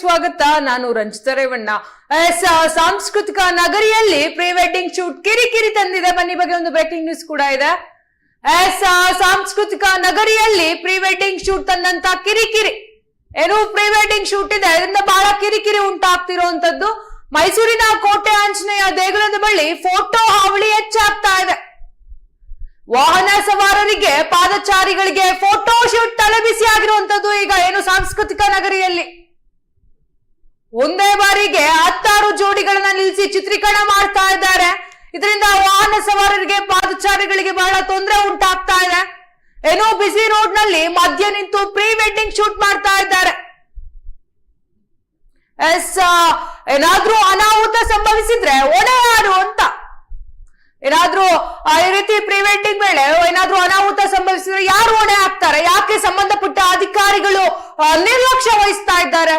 ಸ್ವಾಗತ. ನಾನು ರಂಜಿತ ರೇವಣ್ಣ. ಎಸ್, ಸಾಂಸ್ಕೃತಿಕ ನಗರಿಯಲ್ಲಿ ಪ್ರೀ ವೆಡ್ಡಿಂಗ್ ಶೂಟ್ ಕಿರಿಕಿರಿ ತಂದಿದೆ. ಬನ್ನಿ ಬಗ್ಗೆ ಒಂದು ಬ್ರೇಕಿಂಗ್ ನ್ಯೂಸ್ ಕೂಡ ಇದೆ. ಎಸ್, ಸಾಂಸ್ಕೃತಿಕ ನಗರಿಯಲ್ಲಿ ಪ್ರೀ ವೆಡ್ಡಿಂಗ್ ಶೂಟ್ ತಂದಂತ ಕಿರಿಕಿರಿ. ಏನು ಪ್ರೀ ವೆಡ್ಡಿಂಗ್ ಶೂಟ್ ಇದೆ. ಅದರಿಂದ ಬಹಳ ಕಿರಿಕಿರಿ ಉಂಟಾಗ್ತಿರುವಂತದ್ದು ಮೈಸೂರಿನ ಕೋಟೆ ಆಂಜನೇಯ ದೇಗುಲದ ಬಳಿ ಫೋಟೋ ಹಾವಳಿ ಹೆಚ್ಚಾಗ್ತಾ ಇದೆ. ವಾಹನ ಸವಾರರಿಗೆ ಪಾದಚಾರಿಗಳಿಗೆ ಫೋಟೋ ಶೂಟ್ ತಲೆಬಿಸಿ ಆಗಿರುವಂತದ್ದು ಈಗ ಏನು ಸಾಂಸ್ಕೃತಿಕ ನಗರಿಯಲ್ಲಿ? ಒಂದೇ ಬಾರಿಗೆ ಹತ್ತಾರು ಜೋಡಿಗಳನ್ನ ನಿಲ್ಲಿಸಿ ಚಿತ್ರೀಕರಣ ಮಾಡ್ತಾ ಇದ್ದಾರೆ. ಇದರಿಂದ ವಾಹನ ಸವಾರರಿಗೆ, ಪಾದಚಾರಿಗಳಿಗೆ ಬಹಳ ತೊಂದರೆ ಉಂಟಾಗ್ತಾ ಇದೆ. ಏನೋ ಬಿಸಿ ರೋಡ್ನಲ್ಲಿ ಮಧ್ಯ ನಿಂತು ಪ್ರೀ ವೆಡ್ಡಿಂಗ್ ಶೂಟ್ ಮಾಡ್ತಾ ಇದ್ದಾರೆ. ಎಸ್ ಏನಾದ್ರೂ ಅನಾಹುತ ಸಂಭವಿಸಿದ್ರೆ ಹೊಣೆ ಯಾರು ಅಂತ? ಏನಾದ್ರೂ ಈ ರೀತಿ ಪ್ರೀ ವೆಡ್ಡಿಂಗ್ ವೇಳೆ ಏನಾದ್ರೂ ಅನಾಹುತ ಸಂಭವಿಸಿದ್ರೆ ಯಾರು ಹೊಣೆ ಆಗ್ತಾರೆ ಯಾಕೆ ಸಂಬಂಧಪಟ್ಟ ಅಧಿಕಾರಿಗಳು ನಿರ್ಲಕ್ಷ್ಯ ವಹಿಸ್ತಾ ಇದ್ದಾರೆ?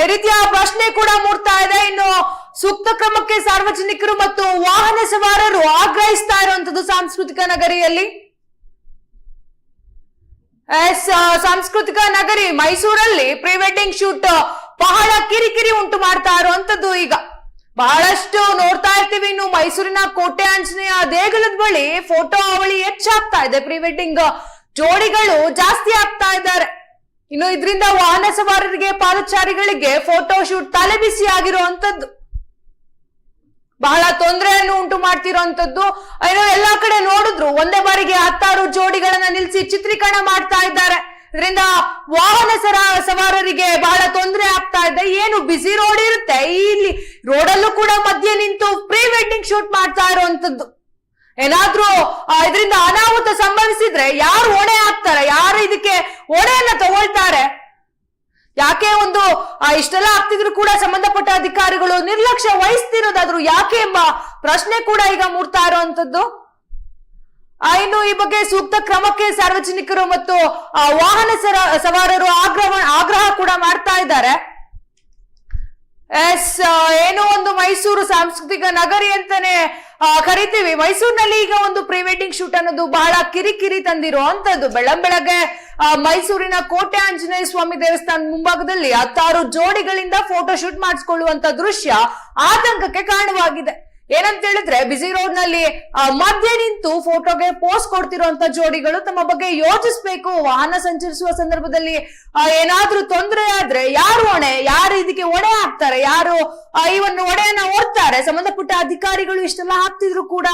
ಈ ರೀತಿಯ ಪ್ರಶ್ನೆ ಕೂಡ ಮೂಡ್ತಾ ಇದೆ. ಇನ್ನು ಸೂಕ್ತ ಕ್ರಮಕ್ಕೆ ಸಾರ್ವಜನಿಕರು ಮತ್ತು ವಾಹನ ಸವಾರರು ಆಗ್ರಹಿಸ್ತಾ ಇರುವಂತದ್ದು ಸಾಂಸ್ಕೃತಿಕ ನಗರಿಯಲ್ಲಿ. ಸಾಂಸ್ಕೃತಿಕ ನಗರಿ ಮೈಸೂರಲ್ಲಿ ಪ್ರೀ ವೆಡ್ಡಿಂಗ್ ಶೂಟ್ ಬಹಳ ಕಿರಿಕಿರಿ ಉಂಟು ಮಾಡ್ತಾ ಇರುವಂತದ್ದು ಈಗ. ಬಹಳಷ್ಟು ನೋಡ್ತಾ ಇರ್ತೀವಿ. ಇನ್ನು ಮೈಸೂರಿನ ಕೋಟೆ ಆಂಜನೇಯ ದೇಗುಲದ ಬಳಿ ಫೋಟೋ ಅವಳಿ ಹೆಚ್ಚಾಗ್ತಾ ಇದೆ. ಪ್ರೀ ವೆಡ್ಡಿಂಗ್ ಜೋಡಿಗಳು ಜಾಸ್ತಿ ಆಗ್ತಾ ಇದ್ದಾರೆ. ಇನ್ನು ಇದರಿಂದ ವಾಹನ ಸವಾರರಿಗೆ, ಪಾದಚಾರಿಗಳಿಗೆ ಫೋಟೋ ಶೂಟ್ ತಲೆಬಿಸಿ ಆಗಿರುವಂತದ್ದು. ಬಹಳ ತೊಂದರೆಯನ್ನು ಉಂಟು ಮಾಡ್ತಿರೋಂಥದ್ದು ಏನೋ ಎಲ್ಲಾ ಕಡೆ ನೋಡಿದ್ರು ಒಂದೇ ಬಾರಿಗೆ ಹತ್ತಾರು ಜೋಡಿಗಳನ್ನ ನಿಲ್ಲಿಸಿ ಚಿತ್ರೀಕರಣ ಮಾಡ್ತಾ ಇದ್ದಾರೆ. ಇದರಿಂದ ವಾಹನ ಸರ, ಸವಾರರಿಗೆ ಬಹಳ ತೊಂದರೆ ಆಗ್ತಾ ಇದೆ. ಏನು ಬಿಸಿ ರೋಡ್ ಇರುತ್ತೆ. ಇಲ್ಲಿ ರೋಡಲ್ಲೂ ಕೂಡ ಮಧ್ಯೆ ನಿಂತು ಪ್ರೀ ವೆಡ್ಡಿಂಗ್ ಶೂಟ್ ಮಾಡ್ತಾ ಇರುವಂತದ್ದು. ಏನಾದ್ರೂ ಇದರಿಂದ ಅನಾಹುತ ಸಂಭವಿಸಿದ್ರೆ ಯಾರು ಹೊಣೆ ಆಗ್ತಾರೆ ಯಾರು ಇದಕ್ಕೆ ಹೊಣೆಯನ್ನ ತಗೊಳ್ತಾರೆ? ಯಾಕೆ ಒಂದು ಇಷ್ಟೆಲ್ಲ ಆಗ್ತಿದ್ರು ಕೂಡ ಸಂಬಂಧಪಟ್ಟ ಅಧಿಕಾರಿಗಳು ನಿರ್ಲಕ್ಷ್ಯ ವಹಿಸ್ತಿರೋದಾದ್ರು ಯಾಕೆ ಎಂಬ ಪ್ರಶ್ನೆ ಕೂಡ ಈಗ ಮೂಡ್ತಾ ಇರುವಂತದ್ದು ಇನ್ನು ಈ ಬಗ್ಗೆ ಸೂಕ್ತ ಕ್ರಮಕ್ಕೆ ಸಾರ್ವಜನಿಕರು ಮತ್ತು ವಾಹನ ಸವಾರರು ಆಗ್ರಹ ಆಗ್ರಹ ಕೂಡ ಮಾಡ್ತಾ ಇದ್ದಾರೆ. ಎಸ್ ಏನೋ ಒಂದು ಮೈಸೂರು ಸಾಂಸ್ಕೃತಿಕ ನಗರಿ ಅಂತಾನೆ ಕರಿತೀವಿ. ಮೈಸೂರಿನಲ್ಲಿ ಈಗ ಒಂದು ಪ್ರೀ ವೆಡ್ಡಿಂಗ್ ಶೂಟ್ ಅನ್ನೋದು ಬಹಳ ಕಿರಿಕಿರಿ ತಂದಿರುವಂತದ್ದು ಬೆಳಂ ಬೆಳಗ್ಗೆ ಮೈಸೂರಿನ ಕೋಟೆ ಆಂಜನೇಯ ಸ್ವಾಮಿ ದೇವಸ್ಥಾನ ಮುಂಭಾಗದಲ್ಲಿ ಹತ್ತಾರು ಜೋಡಿಗಳಿಂದ ಫೋಟೋ ಶೂಟ್ ಮಾಡಿಸ್ಕೊಳ್ಳುವಂತ ದೃಶ್ಯ ಆತಂಕಕ್ಕೆ ಕಾರಣವಾಗಿದೆ. ಏನಂತ ಹೇಳಿದ್ರೆ ಬಿಸಿ ರೋಡ್ನಲ್ಲಿ ಮಧ್ಯೆ ನಿಂತು ಫೋಟೋಗೆ ಪೋಸ್ಟ್ ಕೊಡ್ತಿರುವಂತ ಜೋಡಿಗಳು ತಮ್ಮ ಬಗ್ಗೆ ಯೋಚಿಸ್ಬೇಕು, ವಾಹನ ಸಂಚರಿಸುವ ಸಂದರ್ಭದಲ್ಲಿ ಏನಾದ್ರೂ ತೊಂದರೆ ಆದ್ರೆ ಯಾರು ಹೊಣೆ, ಯಾರು ಇದಕ್ಕೆ ಹೊಣೆ ಹಾಕ್ತಾರೆ, ಯಾರು ಈ ಒಂದು ಹೊಣೆಯನ್ನ ಓಡ್ತಾರೆ ಸಂಬಂಧಪಟ್ಟ ಅಧಿಕಾರಿಗಳು ಇಷ್ಟೆಲ್ಲ ಹಾಕ್ತಿದ್ರು ಕೂಡ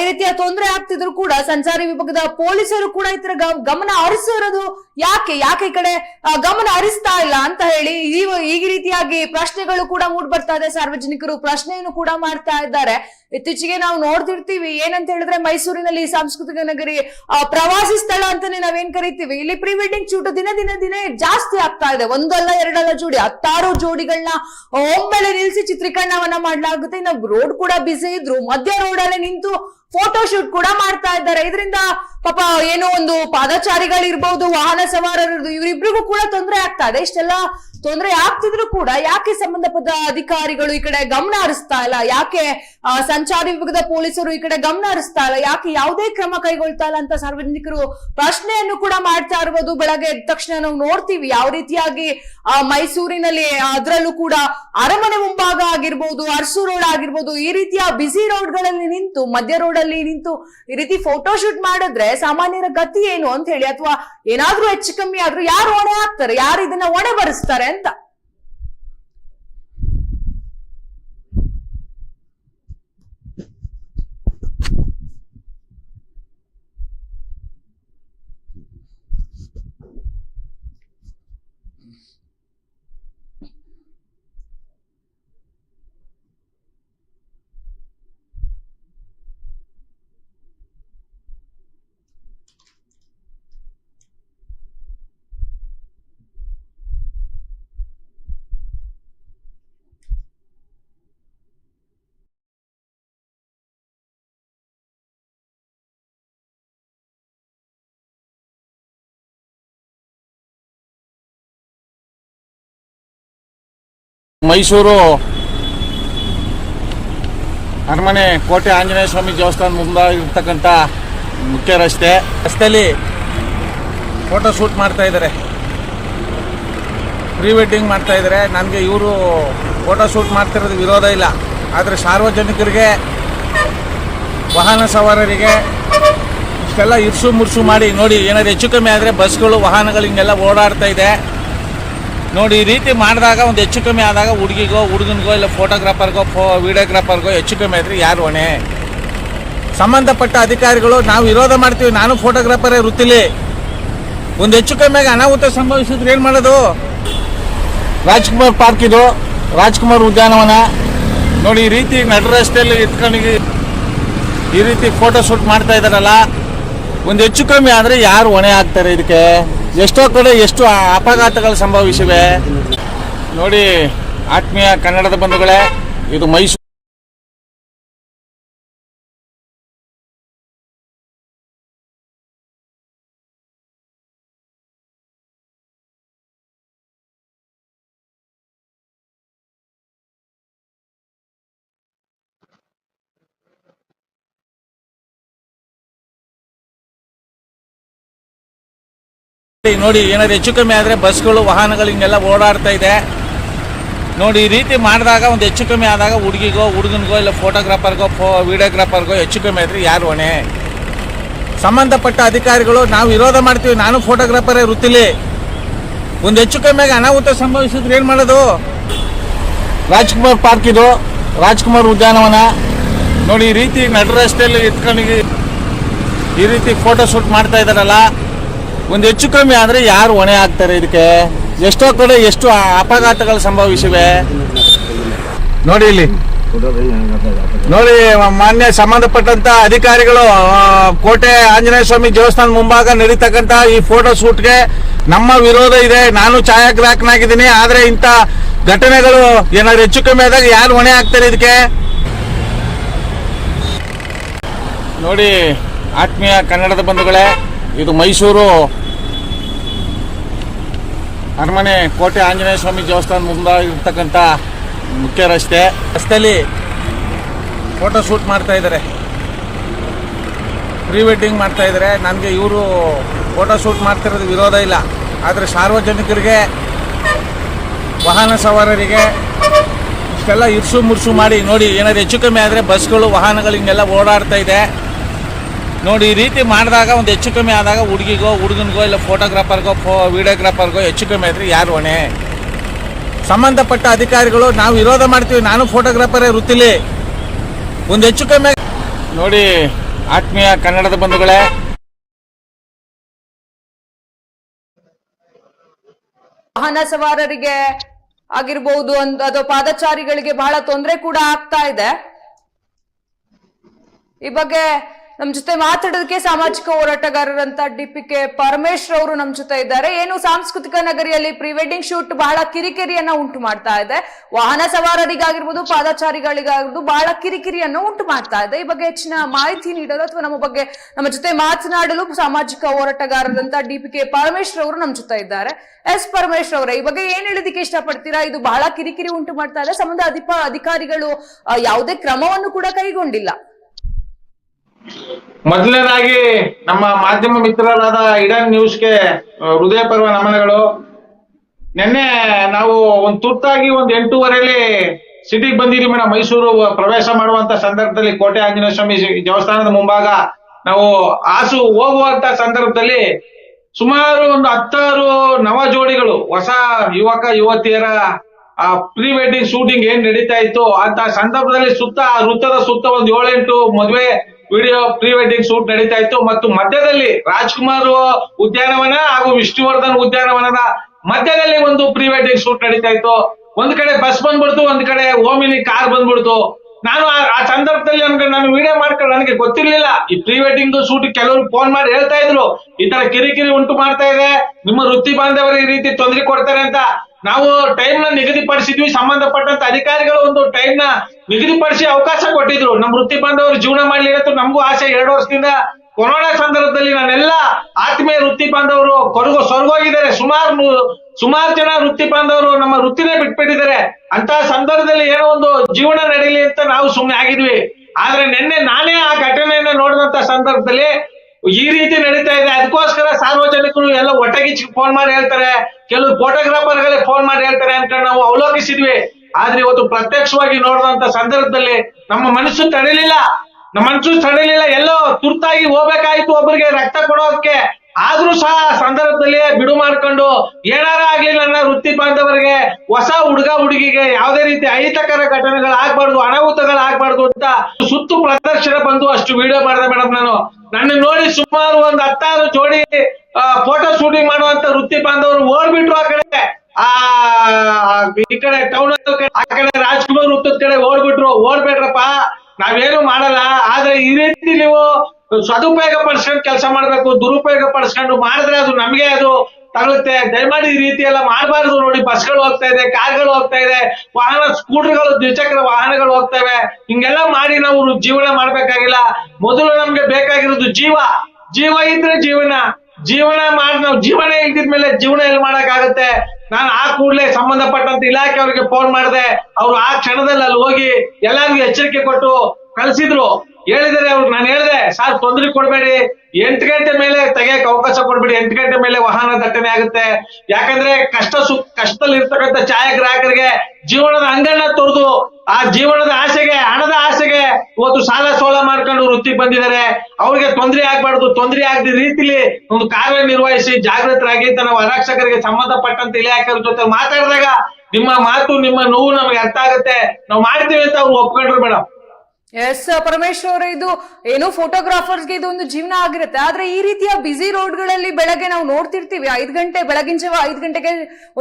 ಈ ರೀತಿಯ ತೊಂದರೆ ಆಗ್ತಿದ್ರು ಕೂಡ, ಸಂಚಾರಿ ವಿಭಾಗದ ಪೊಲೀಸರು ಕೂಡ ಈ ತರ ಗಮನ ಹರಿಸಿರೋದು ಯಾಕೆ ಯಾಕೆ ಈ ಕಡೆ ಗಮನ ಹರಿಸ್ತಾ ಇಲ್ಲ ಅಂತ ಹೇಳಿ ಈ ರೀತಿಯಾಗಿ ಪ್ರಶ್ನೆಗಳು ಕೂಡ ಮೂಡ್ ಬರ್ತಾ ಇದೆ. ಸಾರ್ವಜನಿಕರು ಪ್ರಶ್ನೆಯನ್ನು ಕೂಡ ಮಾಡ್ತಾ ಇದ್ದಾರೆ. ಇತ್ತೀಚೆಗೆ ನಾವು ನೋಡ್ತಿರ್ತೀವಿ, ಏನಂತ ಹೇಳಿದ್ರೆ ಮೈಸೂರಿನಲ್ಲಿ ಸಾಂಸ್ಕೃತಿಕ ನಗರಿ ಪ್ರವಾಸಿ ಸ್ಥಳ ಅಂತಾನೆ ನಾವೇನ್ ಕರಿತೀವಿ? ಇಲ್ಲಿ ಪ್ರೀ ವೆಡ್ಡಿಂಗ್ ಶೂಟ್ ದಿನ ದಿನ ದಿನ ಜಾಸ್ತಿ ಆಗ್ತಾ ಇದೆ. ಒಂದಲ್ಲ, ಎರಡಲ್ಲ ಜೋಡಿ, ಹತ್ತಾರು ಜೋಡಿಗಳನ್ನ ಒಮ್ಮೆಲೆ ನಿಲ್ಸಿ ಚಿತ್ರೀಕರಣವನ್ನ ಮಾಡ್ಲಾಗುತ್ತೆ. ಇನ್ನು ರೋಡ್ ಕೂಡ ಬಿಸಿ ಇದ್ರು. ಮಧ್ಯ ರೋಡಲ್ಲೇ ನಿಂತು ಫೋಟೋ ಶೂಟ್ ಕೂಡ ಮಾಡ್ತಾ ಇದ್ದಾರೆ. ಇದರಿಂದ ಪಾಪ ಏನೋ ಒಂದು ಪಾದಚಾರಿಗಳಿರ್ಬಹುದು ವಾಹನ ಸವಾರರು ಇವರಿಬ್ರಿಗೂ ಕೂಡ ತೊಂದರೆ ಆಗ್ತಾ ಇದೆ. ಇಷ್ಟೆಲ್ಲ ತೊಂದರೆ ಆಗ್ತಿದ್ರು ಕೂಡ ಯಾಕೆ ಸಂಬಂಧಪಟ್ಟ ಅಧಿಕಾರಿಗಳು ಈ ಕಡೆ ಗಮನ ಹರಿಸ್ತಾ ಇಲ್ಲ? ಯಾಕೆ ಸಂಚಾರಿ ವಿಭಾಗದ ಪೊಲೀಸರು ಈ ಕಡೆ ಗಮನ ಹರಿಸ್ತಾ ಇಲ್ಲ? ಯಾಕೆ ಯಾವುದೇ ಕ್ರಮ ಕೈಗೊಳ್ತಾ ಇಲ್ಲ ಅಂತ ಸಾರ್ವಜನಿಕರು ಪ್ರಶ್ನೆಯನ್ನು ಕೂಡ ಮಾಡ್ತಾ ಇರ್ಬೋದು ಬೆಳಗ್ಗೆ ಎದ್ದ ತಕ್ಷಣ ನಾವು ನೋಡ್ತೀವಿ. ಯಾವ ರೀತಿಯಾಗಿ ಮೈಸೂರಿನಲ್ಲಿ ಅದರಲ್ಲೂ ಕೂಡ ಅರಮನೆ ಮುಂಭಾಗ ಆಗಿರ್ಬೋದು, ಅರಸು ರೋಡ್ ಆಗಿರ್ಬೋದು, ಈ ರೀತಿಯ ಬಿಸಿ ರೋಡ್ಗಳಲ್ಲಿ ನಿಂತು, ಮಧ್ಯ ರೋಡ್ ಅಲ್ಲಿ ನಿಂತು ಈ ರೀತಿ ಫೋಟೋ ಶೂಟ್ ಮಾಡಿದ್ರೆ ಸಾಮಾನ್ಯರ ಗತಿ ಏನು ಅಂತ ಹೇಳಿ? ಅಥವಾ ಏನಾದ್ರೂ ಹೆಚ್ಚು ಕಮ್ಮಿ ಆದ್ರೂ ಯಾರು ಹೊಣೆ ಹಾಕ್ತಾರೆ? ಯಾರು ಇದನ್ನ ಹೊಣೆ ಬರೆಸ್ತಾರೆ ಅಂತ ಮೈಸೂರು ಅರಮನೆ ಕೋಟೆ ಆಂಜನೇಯ ಸ್ವಾಮಿ ದೇವಸ್ಥಾನ ಮುಂದಾಗಿರ್ತಕ್ಕಂಥ ಮುಖ್ಯ ರಸ್ತೆ. ರಸ್ತೆಯಲ್ಲಿ ಫೋಟೋ ಶೂಟ್ ಮಾಡ್ತಾ ಇದ್ದಾರೆ ಪ್ರೀ ವೆಡ್ಡಿಂಗ್ ಮಾಡ್ತಾ ಇದ್ದಾರೆ ನನಗೆ ಇವರು ಫೋಟೋ ಶೂಟ್ ಮಾಡ್ತಿರೋದು ವಿರೋಧ ಇಲ್ಲ. ಆದರೆ ಸಾರ್ವಜನಿಕರಿಗೆ, ವಾಹನ ಸವಾರರಿಗೆ ಇಷ್ಟೆಲ್ಲ ಇರ್ಸು ಮುರ್ಸು ಮಾಡಿ ನೋಡಿ, ಏನಾದ್ರು ಹೆಚ್ಚು ಕಮ್ಮಿ ಆದರೆ ಬಸ್ಗಳು, ವಾಹನಗಳು ಹಿಂಗೆಲ್ಲ ಓಡಾಡ್ತಾ ಇದೆ. ನೋಡಿ ಈ ರೀತಿ ಮಾಡಿದಾಗ ಒಂದು ಹೆಚ್ಚು ಕಮ್ಮಿ ಆದಾಗ ಹುಡುಗಿಗೋ ಹುಡುಗನಿಗೋ ಇಲ್ಲ ಫೋಟೋಗ್ರಾಫರ್ಗೋ ಫೋ ವಿಡಿಯೋಗ್ರಾಫರ್ಗೋ ಹೆಚ್ಚು ಕಮ್ಮಿ ಆದರೆ ಯಾರು ಹೊಣೆ? ಸಂಬಂಧಪಟ್ಟ ಅಧಿಕಾರಿಗಳು ನಾವು ವಿರೋಧ ಮಾಡ್ತೀವಿ ನಾನು ಫೋಟೋಗ್ರಾಫರೇ ವೃತ್ತಿಲಿ ಒಂದು ಹೆಚ್ಚು ಕಮ್ಮಿಯಾಗಿ ಅನಾಹುತ ಸಂಭವಿಸಿದ್ರೆ ಏನು ಮಾಡೋದು? ರಾಜ್ಕುಮಾರ್ ಪಾರ್ಕ್ ಇದು. ರಾಜ್ಕುಮಾರ್ ಉದ್ಯಾನವನ. ನೋಡಿ ಈ ರೀತಿ ನಡು ರಸ್ತೆಯಲ್ಲಿ ಇಟ್ಕೊಂಡು ಈ ರೀತಿ ಫೋಟೋ ಶೂಟ್ ಮಾಡ್ತಾ ಇದ್ದಾರಲ್ಲ ಒಂದು ಹೆಚ್ಚು ಕಮ್ಮಿ ಆದರೆ ಯಾರು ಹೊಣೆ ಆಗ್ತಾರೆ ಇದಕ್ಕೆ? ಎಷ್ಟೋ ಕಡೆ ಎಷ್ಟು ಅಪಘಾತಗಳು ಸಂಭವಿಸಿವೆ. ನೋಡಿ ಆತ್ಮೀಯ ಕನ್ನಡದ ಬಂಧುಗಳೇ ಇದು ಮೈಸೂರು ನೋಡಿ, ಏನಾದ್ರು ಹೆಚ್ಚು ಕಮ್ಮಿ ಆದರೆ ಬಸ್ಗಳು, ವಾಹನಗಳು ಹಿಂಗೆಲ್ಲ ಓಡಾಡ್ತಾ ಇದೆ. ನೋಡಿ, ಈ ರೀತಿ ಮಾಡಿದಾಗ ಒಂದು ಹೆಚ್ಚು ಕಮ್ಮಿ ಆದಾಗ ಹುಡುಗಿಗೋ, ಹುಡುಗನಿಗೋ, ಇಲ್ಲ ಫೋಟೋಗ್ರಾಫರ್ಗೋ ಫೋ ವಿಡಿಯೋಗ್ರಾಫರ್ಗೋ ಹೆಚ್ಚು ಕಮ್ಮಿ ಆದರೆ ಯಾರು ಹೊಣೆ? ಸಂಬಂಧಪಟ್ಟ ಅಧಿಕಾರಿಗಳು, ನಾವು ವಿರೋಧ ಮಾಡ್ತೀವಿ, ನಾನು ಫೋಟೋಗ್ರಾಫರೇ ವೃತ್ತಿಲಿ. ಒಂದು ಹೆಚ್ಚು ಕಮ್ಮಿಯಾಗಿ ಅನಾಹುತ ಸಂಭವಿಸಿದ್ರೆ ಏನು ಮಾಡೋದು? ರಾಜ್ಕುಮಾರ್ ಪಾರ್ಕ್ ಇದು, ರಾಜ್ಕುಮಾರ್ ಉದ್ಯಾನವನ. ನೋಡಿ, ಈ ರೀತಿ ನಡು ರಸ್ತೆಯಲ್ಲಿ ಇಟ್ಕೊಂಡು ಈ ರೀತಿ ಫೋಟೋ ಶೂಟ್ ಮಾಡ್ತಾ ಇದ್ದಾರಲ್ಲ. ಒಂದು ಹೆಚ್ಚು ಕಮ್ಮಿ ಆದರೆ ಯಾರು ಹೊಣೆ ಆಗ್ತಾರೆ ಇದಕ್ಕೆ? ಎಷ್ಟೋ ಕಡೆ ಎಷ್ಟು ಅಪಘಾತಗಳು ಸಂಭವಿಸಿವೆ? ನೋಡಿ ಇಲ್ಲಿ. ನೋಡಿ ಮಾನ್ಯ ಸಂಬಂಧಪಟ್ಟಂತ ಅಧಿಕಾರಿಗಳು ಕೋಟೆ ಆಂಜನೇಯ ಸ್ವಾಮಿ ದೇವಸ್ಥಾನ ಮುಂಭಾಗ ನಡೀತಕ್ಕಂತ ಈ ಫೋಟೋ ಶೂಟ್ಗೆ ನಮ್ಮ ವಿರೋಧ ಇದೆ. ನಾನು ಛಾಯಾಗ್ರಾಹಕನಾಗಿದ್ದೀನಿ. ಆದ್ರೆ ಇಂಥ ಘಟನೆಗಳು ಏನಾದ್ರು ಹೆಚ್ಚು ಕಮ್ಮಿ ಆದಾಗ ಯಾರು ಹೊಣೆ ಆಗ್ತಾರೆ ಇದಕ್ಕೆ? ನೋಡಿ ಆತ್ಮೀಯ ಕನ್ನಡದ ಬಂಧುಗಳೇ ಇದು ಮೈಸೂರು ಅರಮನೆ ಕೋಟೆ ಆಂಜನೇಯ ಸ್ವಾಮಿ ದೇವಸ್ಥಾನ ಮುಂದಾಗಿರ್ತಕ್ಕಂಥ ಮುಖ್ಯ ರಸ್ತೆ. ರಸ್ತೆಯಲ್ಲಿ ಫೋಟೋ ಶೂಟ್ ಮಾಡ್ತಾ ಇದ್ದಾರೆ. ಪ್ರೀ ವೆಡ್ಡಿಂಗ್ ಮಾಡ್ತಾ ಇದ್ದಾರೆ. ನನಗೆ ಇವರು ಫೋಟೋ ಶೂಟ್ ಮಾಡ್ತಿರೋದು ವಿರೋಧ ಇಲ್ಲ. ಆದರೆ ಸಾರ್ವಜನಿಕರಿಗೆ, ವಾಹನ ಸವಾರರಿಗೆ ಇಷ್ಟೆಲ್ಲ ಇರ್ಸು ಮುರ್ಸು ಮಾಡಿ ನೋಡಿ, ಏನಾದ್ರು ಹೆಚ್ಚು ಕಮ್ಮಿ ಆದರೆ ಬಸ್ಗಳು, ವಾಹನಗಳು ಹಿಂಗೆಲ್ಲ ಓಡಾಡ್ತಾ ಇದೆ. ನೋಡಿ, ಈ ರೀತಿ ಮಾಡಿದಾಗ ಒಂದು ಹೆಚ್ಚು ಕಮ್ಮಿ ಆದಾಗ ಹುಡುಗಿಗೋ, ಹುಡುಗನಿಗೋ, ಇಲ್ಲ ಫೋಟೋಗ್ರಾಫರ್ಗೋ ಫೋ ವಿಡಿಯೋಗ್ರಾಫರ್ಗೋ ಹೆಚ್ಚು ಕಮ್ಮಿ ಆದರೆ ಯಾರು ಹೊಣೆ? ಸಂಬಂಧಪಟ್ಟ ಅಧಿಕಾರಿಗಳು, ನಾವು ವಿರೋಧ ಮಾಡ್ತೀವಿ, ನಾನು ಫೋಟೋಗ್ರಾಫರೇ ವೃತ್ತಿಲಿ ಒಂದು ಹೆಚ್ಚು ಕಮ್ಮಿ ನೋಡಿ, ಆತ್ಮೀಯ ಕನ್ನಡದ ಬಂಧುಗಳೇ. ವಾಹನ ಸವಾರರಿಗೆ ಆಗಿರ್ಬಹುದು ಅಥವಾ ಪಾದಚಾರಿಗಳಿಗೆ ಬಹಳ ತೊಂದರೆ ಕೂಡ ಆಗ್ತಾ ಇದೆ. ಈ ಬಗ್ಗೆ ನಮ್ ಜೊತೆ ಮಾತಾಡೋದಕ್ಕೆ ಸಾಮಾಜಿಕ ಹೋರಾಟಗಾರರಂತ ಡಿ ಪಿ ಕೆ ಪರಮೇಶ್ವರ್ ಅವರು ನಮ್ ಜೊತೆ ಇದ್ದಾರೆ. ಏನು ಸಾಂಸ್ಕೃತಿಕ ನಗರಿಯಲ್ಲಿ ಪ್ರಿ ವೆಡ್ಡಿಂಗ್ ಶೂಟ್ ಬಹಳ ಕಿರಿಕಿರಿಯನ್ನ ಉಂಟು ಮಾಡ್ತಾ ಇದೆ. ವಾಹನ ಸವಾರರಿಗಾಗಿರ್ಬೋದು, ಪಾದಚಾರಿಗಳಿಗಾಗಿರ್ಬೋದು ಬಹಳ ಕಿರಿಕಿರಿಯನ್ನು ಉಂಟು ಮಾಡ್ತಾ ಇದೆ. ಈ ಬಗ್ಗೆ ಹೆಚ್ಚಿನ ಮಾಹಿತಿ ನೀಡಲು ಅಥವಾ ನಮ್ಮ ಬಗ್ಗೆ ನಮ್ಮ ಜೊತೆ ಮಾತನಾಡಲು ಸಾಮಾಜಿಕ ಹೋರಾಟಗಾರರಂತ ಡಿ ಪಿ ಕೆ ಪರಮೇಶ್ವರ್ ಅವರು ನಮ್ ಜೊತೆ ಇದ್ದಾರೆ. ಎಸ್ ಪರಮೇಶ್ವರ್ ಅವರೇ, ಈ ಬಗ್ಗೆ ಏನ್ ಹೇಳೋದಕ್ಕೆ ಇಷ್ಟಪಡ್ತೀರಾ? ಇದು ಬಹಳ ಕಿರಿಕಿರಿ ಉಂಟು ಮಾಡ್ತಾ ಇದೆ. ಸಂಬಂಧ ಅಧಿಕಾರಿಗಳು ಯಾವುದೇ ಕ್ರಮವನ್ನು ಕೂಡ ಕೈಗೊಂಡಿಲ್ಲ. ಮೊದಲನೇದಾಗಿ ನಮ್ಮ ಮಾಧ್ಯಮ ಮಿತ್ರರಾದ ಇಡನ್ ನ್ಯೂಸ್ಗೆ ಹೃದಯ ಪರ್ವ ನಮನಗಳು. ನಿನ್ನೆ ನಾವು ಒಂದು ತುರ್ತಾಗಿ ಒಂದು ಎಂಟೂವರೆಯಲ್ಲಿ ಸಿಟಿಗೆ ಬಂದಿರಿ ಮೇಡಮ್ ಮೈಸೂರು ಪ್ರವೇಶ ಮಾಡುವಂತ ಸಂದರ್ಭದಲ್ಲಿ ಕೋಟೆ ಆಂಜನೇಯ ಸ್ವಾಮಿ ದೇವಸ್ಥಾನದ ಮುಂಭಾಗ ನಾವು ಆಸು ಹೋಗುವಂತ ಸಂದರ್ಭದಲ್ಲಿ ಸುಮಾರು ಒಂದು ಹತ್ತಾರು ನವ ಜೋಡಿಗಳು ಹೊಸ ಯುವಕ, ಯುವತಿಯರ, ಆ ಪ್ರೀ ವೆಡ್ಡಿಂಗ್ ಶೂಟಿಂಗ್ ಏನ್ ನಡೀತಾ ಇತ್ತು ಅಂತ ಸಂದರ್ಭದಲ್ಲಿ ಸುತ್ತ ಆ ವೃತ್ತದ ಸುತ್ತ ಒಂದು ಏಳೆಂಟು ಮದುವೆ ವಿಡಿಯೋ ಪ್ರೀ ವೆಡ್ಡಿಂಗ್ ಶೂಟ್ ನಡೀತಾ ಇತ್ತು ಮತ್ತು ಮಧ್ಯದಲ್ಲಿ ರಾಜ್ಕುಮಾರ್ ಉದ್ಯಾನವನ ಹಾಗೂ ವಿಷ್ಣುವರ್ಧನ್ ಉದ್ಯಾನವನದ ಮಧ್ಯದಲ್ಲಿ ಒಂದು ಪ್ರೀ ವೆಡ್ಡಿಂಗ್ ಶೂಟ್ ನಡೀತಾ ಇತ್ತು. ಒಂದ್ ಕಡೆ ಬಸ್ ಬಂದ್ಬಿಡ್ತು, ಒಂದ್ ಕಡೆ ಓಮಿನಿ ಕಾರ್ ಬಂದ್ಬಿಡ್ತು. ನಾನು ಆ- ಸಂದರ್ಭದಲ್ಲಿ ನನ್ಗೆ ನಾನು ವಿಡಿಯೋ ಮಾಡ್ಕೊಂಡು ನನಗೆ ಗೊತ್ತಿರ್ಲಿಲ್ಲ. ಈ ಪ್ರೀ ವೆಡ್ಡಿಂಗ್ ಶೂಟ್ ಕೆಲವರು ಫೋನ್ ಮಾಡಿ ಹೇಳ್ತಾ ಇದ್ರು. ಈ ತರ ಕಿರಿಕಿರಿ ಉಂಟು ಮಾಡ್ತಾ ಇದೆ. ನಿಮ್ಮ ವೃತ್ತಿ ಬಾಂಧವರು ಈ ರೀತಿ ತೊಂದರೆ ಕೊಡ್ತಾರೆ ಅಂತ. ನಾವು ಟೈಮ್ನ ನಿಗದಿಪಡಿಸಿದ್ವಿ, ಸಂಬಂಧಪಟ್ಟಂತ ಅಧಿಕಾರಿಗಳು ಒಂದು ಟೈಮ್ನ ನಿಗದಿಪಡಿಸಿ ಅವಕಾಶ ಕೊಟ್ಟಿದ್ರು. ನಮ್ಮ ವೃತ್ತಿ ಬಾಂಧವರು ಜೀವನ ಮಾಡ್ಲಿರತ್ತು ನಮಗೂ ಆಸೆ. ಎರಡು ವರ್ಷದಿಂದ ಕೊರೋನಾ ಸಂದರ್ಭದಲ್ಲಿ ನಾನೆಲ್ಲ ಆತ್ಮೀಯ ವೃತ್ತಿ ಬಾಂಧವರು ಕೊರಗು ಸ್ವರ್ಗೋಗಿದ್ದಾರೆ. ಸುಮಾರು ಸುಮಾರು ಜನ ವೃತ್ತಿ ಬಾಂಧವರು ನಮ್ಮ ವೃತ್ತಿನೇ ಬಿಟ್ಬಿಟ್ಟಿದ್ದಾರೆ. ಅಂತ ಸಂದರ್ಭದಲ್ಲಿ ಏನೋ ಒಂದು ಜೀವನ ನಡೀಲಿ ಅಂತ ನಾವು ಸುಮ್ಮನೆ ಆಗಿದ್ವಿ. ಆದ್ರೆ ನಿನ್ನೆ ನಾನೇ ಆ ಘಟನೆಯನ್ನ ನೋಡಿದಂತ ಸಂದರ್ಭದಲ್ಲಿ ಈ ರೀತಿ ನಡೀತಾ ಇದೆ. ಅದಕ್ಕೋಸ್ಕರ ಸಾರ್ವಜನಿಕರು ಎಲ್ಲ ಒಟ್ಟಾಗಿ ಫೋನ್ ಮಾಡಿ ಹೇಳ್ತಾರೆ. ಕೆಲವು ಫೋಟೋಗ್ರಾಫರ್ಗಳೇ ಫೋನ್ ಮಾಡಿ ಹೇಳ್ತಾರೆ ಅಂತ ನಾವು ಅವಲೋಕಿಸಿದ್ವಿ. ಆದ್ರೆ ಇವತ್ತು ಪ್ರತ್ಯಕ್ಷವಾಗಿ ನೋಡುವಂತ ಸಂದರ್ಭದಲ್ಲಿ ನಮ್ಮ ಮನಸ್ಸು ತಡೆಯಲಿಲ್ಲ ನಮ್ಮ ಮನಸ್ಸು ತಡೆಯಲಿಲ್ಲ ಎಲ್ಲೋ ತುರ್ತಾಗಿ ಹೋಗ್ಬೇಕಾಯ್ತು ಒಬ್ಬರಿಗೆ ರಕ್ತ ಕೊಡೋಕೆ. ಆದ್ರೂ ಸಹ ಸಂದರ್ಭದಲ್ಲಿ ಬಿಡು ಮಾಡ್ಕೊಂಡು ಏನಾರ ಆಗ್ಲಿಲ್ಲ ನನ್ನ ವೃತ್ತಿ ಬಾಂಧವರಿಗೆ ಹೊಸ ಹುಡುಗ ಹುಡುಗಿಗೆ ಯಾವುದೇ ರೀತಿ ಅಹಿತಕರ ಘಟನೆಗಳು ಆಗ್ಬಾರ್ದು ಅನಾಹುತಗಳು ಆಗ್ಬಾರ್ದು ಅಂತ ಸುತ್ತು ಪ್ರದರ್ಶನ ಬಂದು ಅಷ್ಟು ವಿಡಿಯೋ ಮಾಡಿದೆ ಮೇಡಮ್ ನಾನು. ನನ್ನ ನೋಡಿ ಸುಮಾರು ಒಂದ್ ಹತ್ತಾರು ಜೋಡಿ ಫೋಟೋ ಶೂಟಿಂಗ್ ಮಾಡುವಂತ ವೃತ್ತಿ ಬಾಂಧವರು ಓಡ್ಬಿಟ್ರು ಆ ಕಡೆ. ಆ, ಈ ಕಡೆ ಟೌನ್ ಆ ಕಡೆ ರಾಜ್ಕುಮಾರ್ ವೃತ್ತದ ಕಡೆ ಓಡ್ಬಿಟ್ರು. ಓಡ್ಬೇಡ್ರಪ್ಪ, ನಾವೇನು ಮಾಡಲ್ಲ. ಆದ್ರೆ ಈ ರೀತಿ ನೀವು ಸದುಪಯೋಗ ಪಡಿಸ್ಕೊಂಡು ಕೆಲಸ ಮಾಡ್ಬೇಕು ದುರುಪಯೋಗ ಪಡಿಸ್ಕೊಂಡು ಮಾಡಿದ್ರೆ ಅದು ನಮಗೆ ಅದು ತಗಲುತ್ತೆ ದಯಮಾಡಿ ಈ ರೀತಿ ಎಲ್ಲ ಮಾಡಬಾರ್ದು ನೋಡಿ. ಬಸ್ಗಳು ಹೋಗ್ತಾ ಇದೆ, ಕಾರ್ಗಳು ಹೋಗ್ತಾ ಇದೆ, ವಾಹನ, ಸ್ಕೂಟರ್ಗಳು, ದ್ವಿಚಕ್ರ ವಾಹನಗಳು ಹೋಗ್ತವೆ. ಹಿಂಗೆಲ್ಲ ಮಾಡಿ ನಾವು ಜೀವನ ಮಾಡ್ಬೇಕಾಗಿಲ್ಲ. ಮೊದಲು ನಮ್ಗೆ ಬೇಕಾಗಿರೋದು ಜೀವ. ಜೀವ ಇದ್ರೆ ಜೀವನ. ಜೀವನ ಮಾಡಿ, ನಾವು ಜೀವನ ಇಲ್ದಿದ್ಮೇಲೆ ಜೀವನ ಎಲ್ಲಿ ಮಾಡಕ್ಕಾಗತ್ತೆ? ನಾನು ಆ ಕೂಡಲೇ ಸಂಬಂಧಪಟ್ಟಂತ ಇಲಾಖೆಯವರಿಗೆ ಫೋನ್ ಮಾಡಿದೆ. ಅವ್ರು ಆ ಕ್ಷಣದಲ್ಲಿ ಅಲ್ಲಿ ಹೋಗಿ ಎಲ್ಲರಿಗೂ ಎಚ್ಚರಿಕೆ ಕೊಟ್ಟು ಕಳ್ಸಿದ್ರು. ಹೇಳಿದರೆ ಅವ್ರು, ನಾನು ಹೇಳಿದೆ, ಸರ್ ತೊಂದರೆ ಕೊಡಬೇಡಿ, ಎಂಟು ಗಂಟೆ ಮೇಲೆ ತೆಗೆಯಕ್ಕೆ ಅವಕಾಶ ಕೊಡ್ಬೇಡಿ, ಎಂಟು ಗಂಟೆ ಮೇಲೆ ವಾಹನ ದಟ್ಟಣೆ ಆಗುತ್ತೆ. ಯಾಕಂದ್ರೆ ಕಷ್ಟ ಸು, ಕಷ್ಟದಲ್ಲಿ ಇರ್ತಕ್ಕಂಥ ಛಾಯಾಗ್ರಾಹಕರಿಗೆ ಜೀವನದ ಅಂಗಣ್ಣ ತೊರೆದು, ಆ ಜೀವನದ ಆಸೆಗೆ, ಹಣದ ಆಸೆಗೆ ಇವತ್ತು ಸಾಲ ಸೋಲ ಮಾಡ್ಕೊಂಡು ವೃತ್ತಿ ಬಂದಿದ್ದಾರೆ. ಅವ್ರಿಗೆ ತೊಂದರೆ ಆಗ್ಬಾರ್ದು, ತೊಂದರೆ ಆಗದ ರೀತಿಲಿ ಒಂದು ಕಾರ್ಯನಿರ್ವಹಿಸಿ ಜಾಗೃತರಾಗಿ ತನ್ನ ನಾವು ಆರಕ್ಷಕರಿಗೆ ಸಂಬಂಧಪಟ್ಟಂತ ಇಲಾಖೆಯವ್ರ ಜೊತೆ ಮಾತಾಡಿದಾಗ ನಿಮ್ಮ ಮಾತು, ನಿಮ್ಮ ನೋವು ನಮಗೆ ಅರ್ಥ ಆಗುತ್ತೆ. ನಾವು ಮಾಡ್ತೀವಿ ಅಂತ ಅವ್ರು ಒಪ್ಕೊಂಡ್ರು ಮೇಡಮ್ ಎಸ್ ಪರಮೇಶ್ವರ್ ಅವರೇ, ಇದು ಏನೋ ಫೋಟೋಗ್ರಾಫರ್ಸ್ಗೆ ಇದು ಒಂದು ಜೀವನ ಆಗಿರುತ್ತೆ. ಆದ್ರೆ ಈ ರೀತಿಯ ಬಿಸಿ ರೋಡ್ಗಳಲ್ಲಿ ಬೆಳಗ್ಗೆ ನಾವು ನೋಡ್ತಿರ್ತೀವಿ, ಐದು ಗಂಟೆ, ಬೆಳಗಿನ ಜಾವ ಐದು ಗಂಟೆಗೆ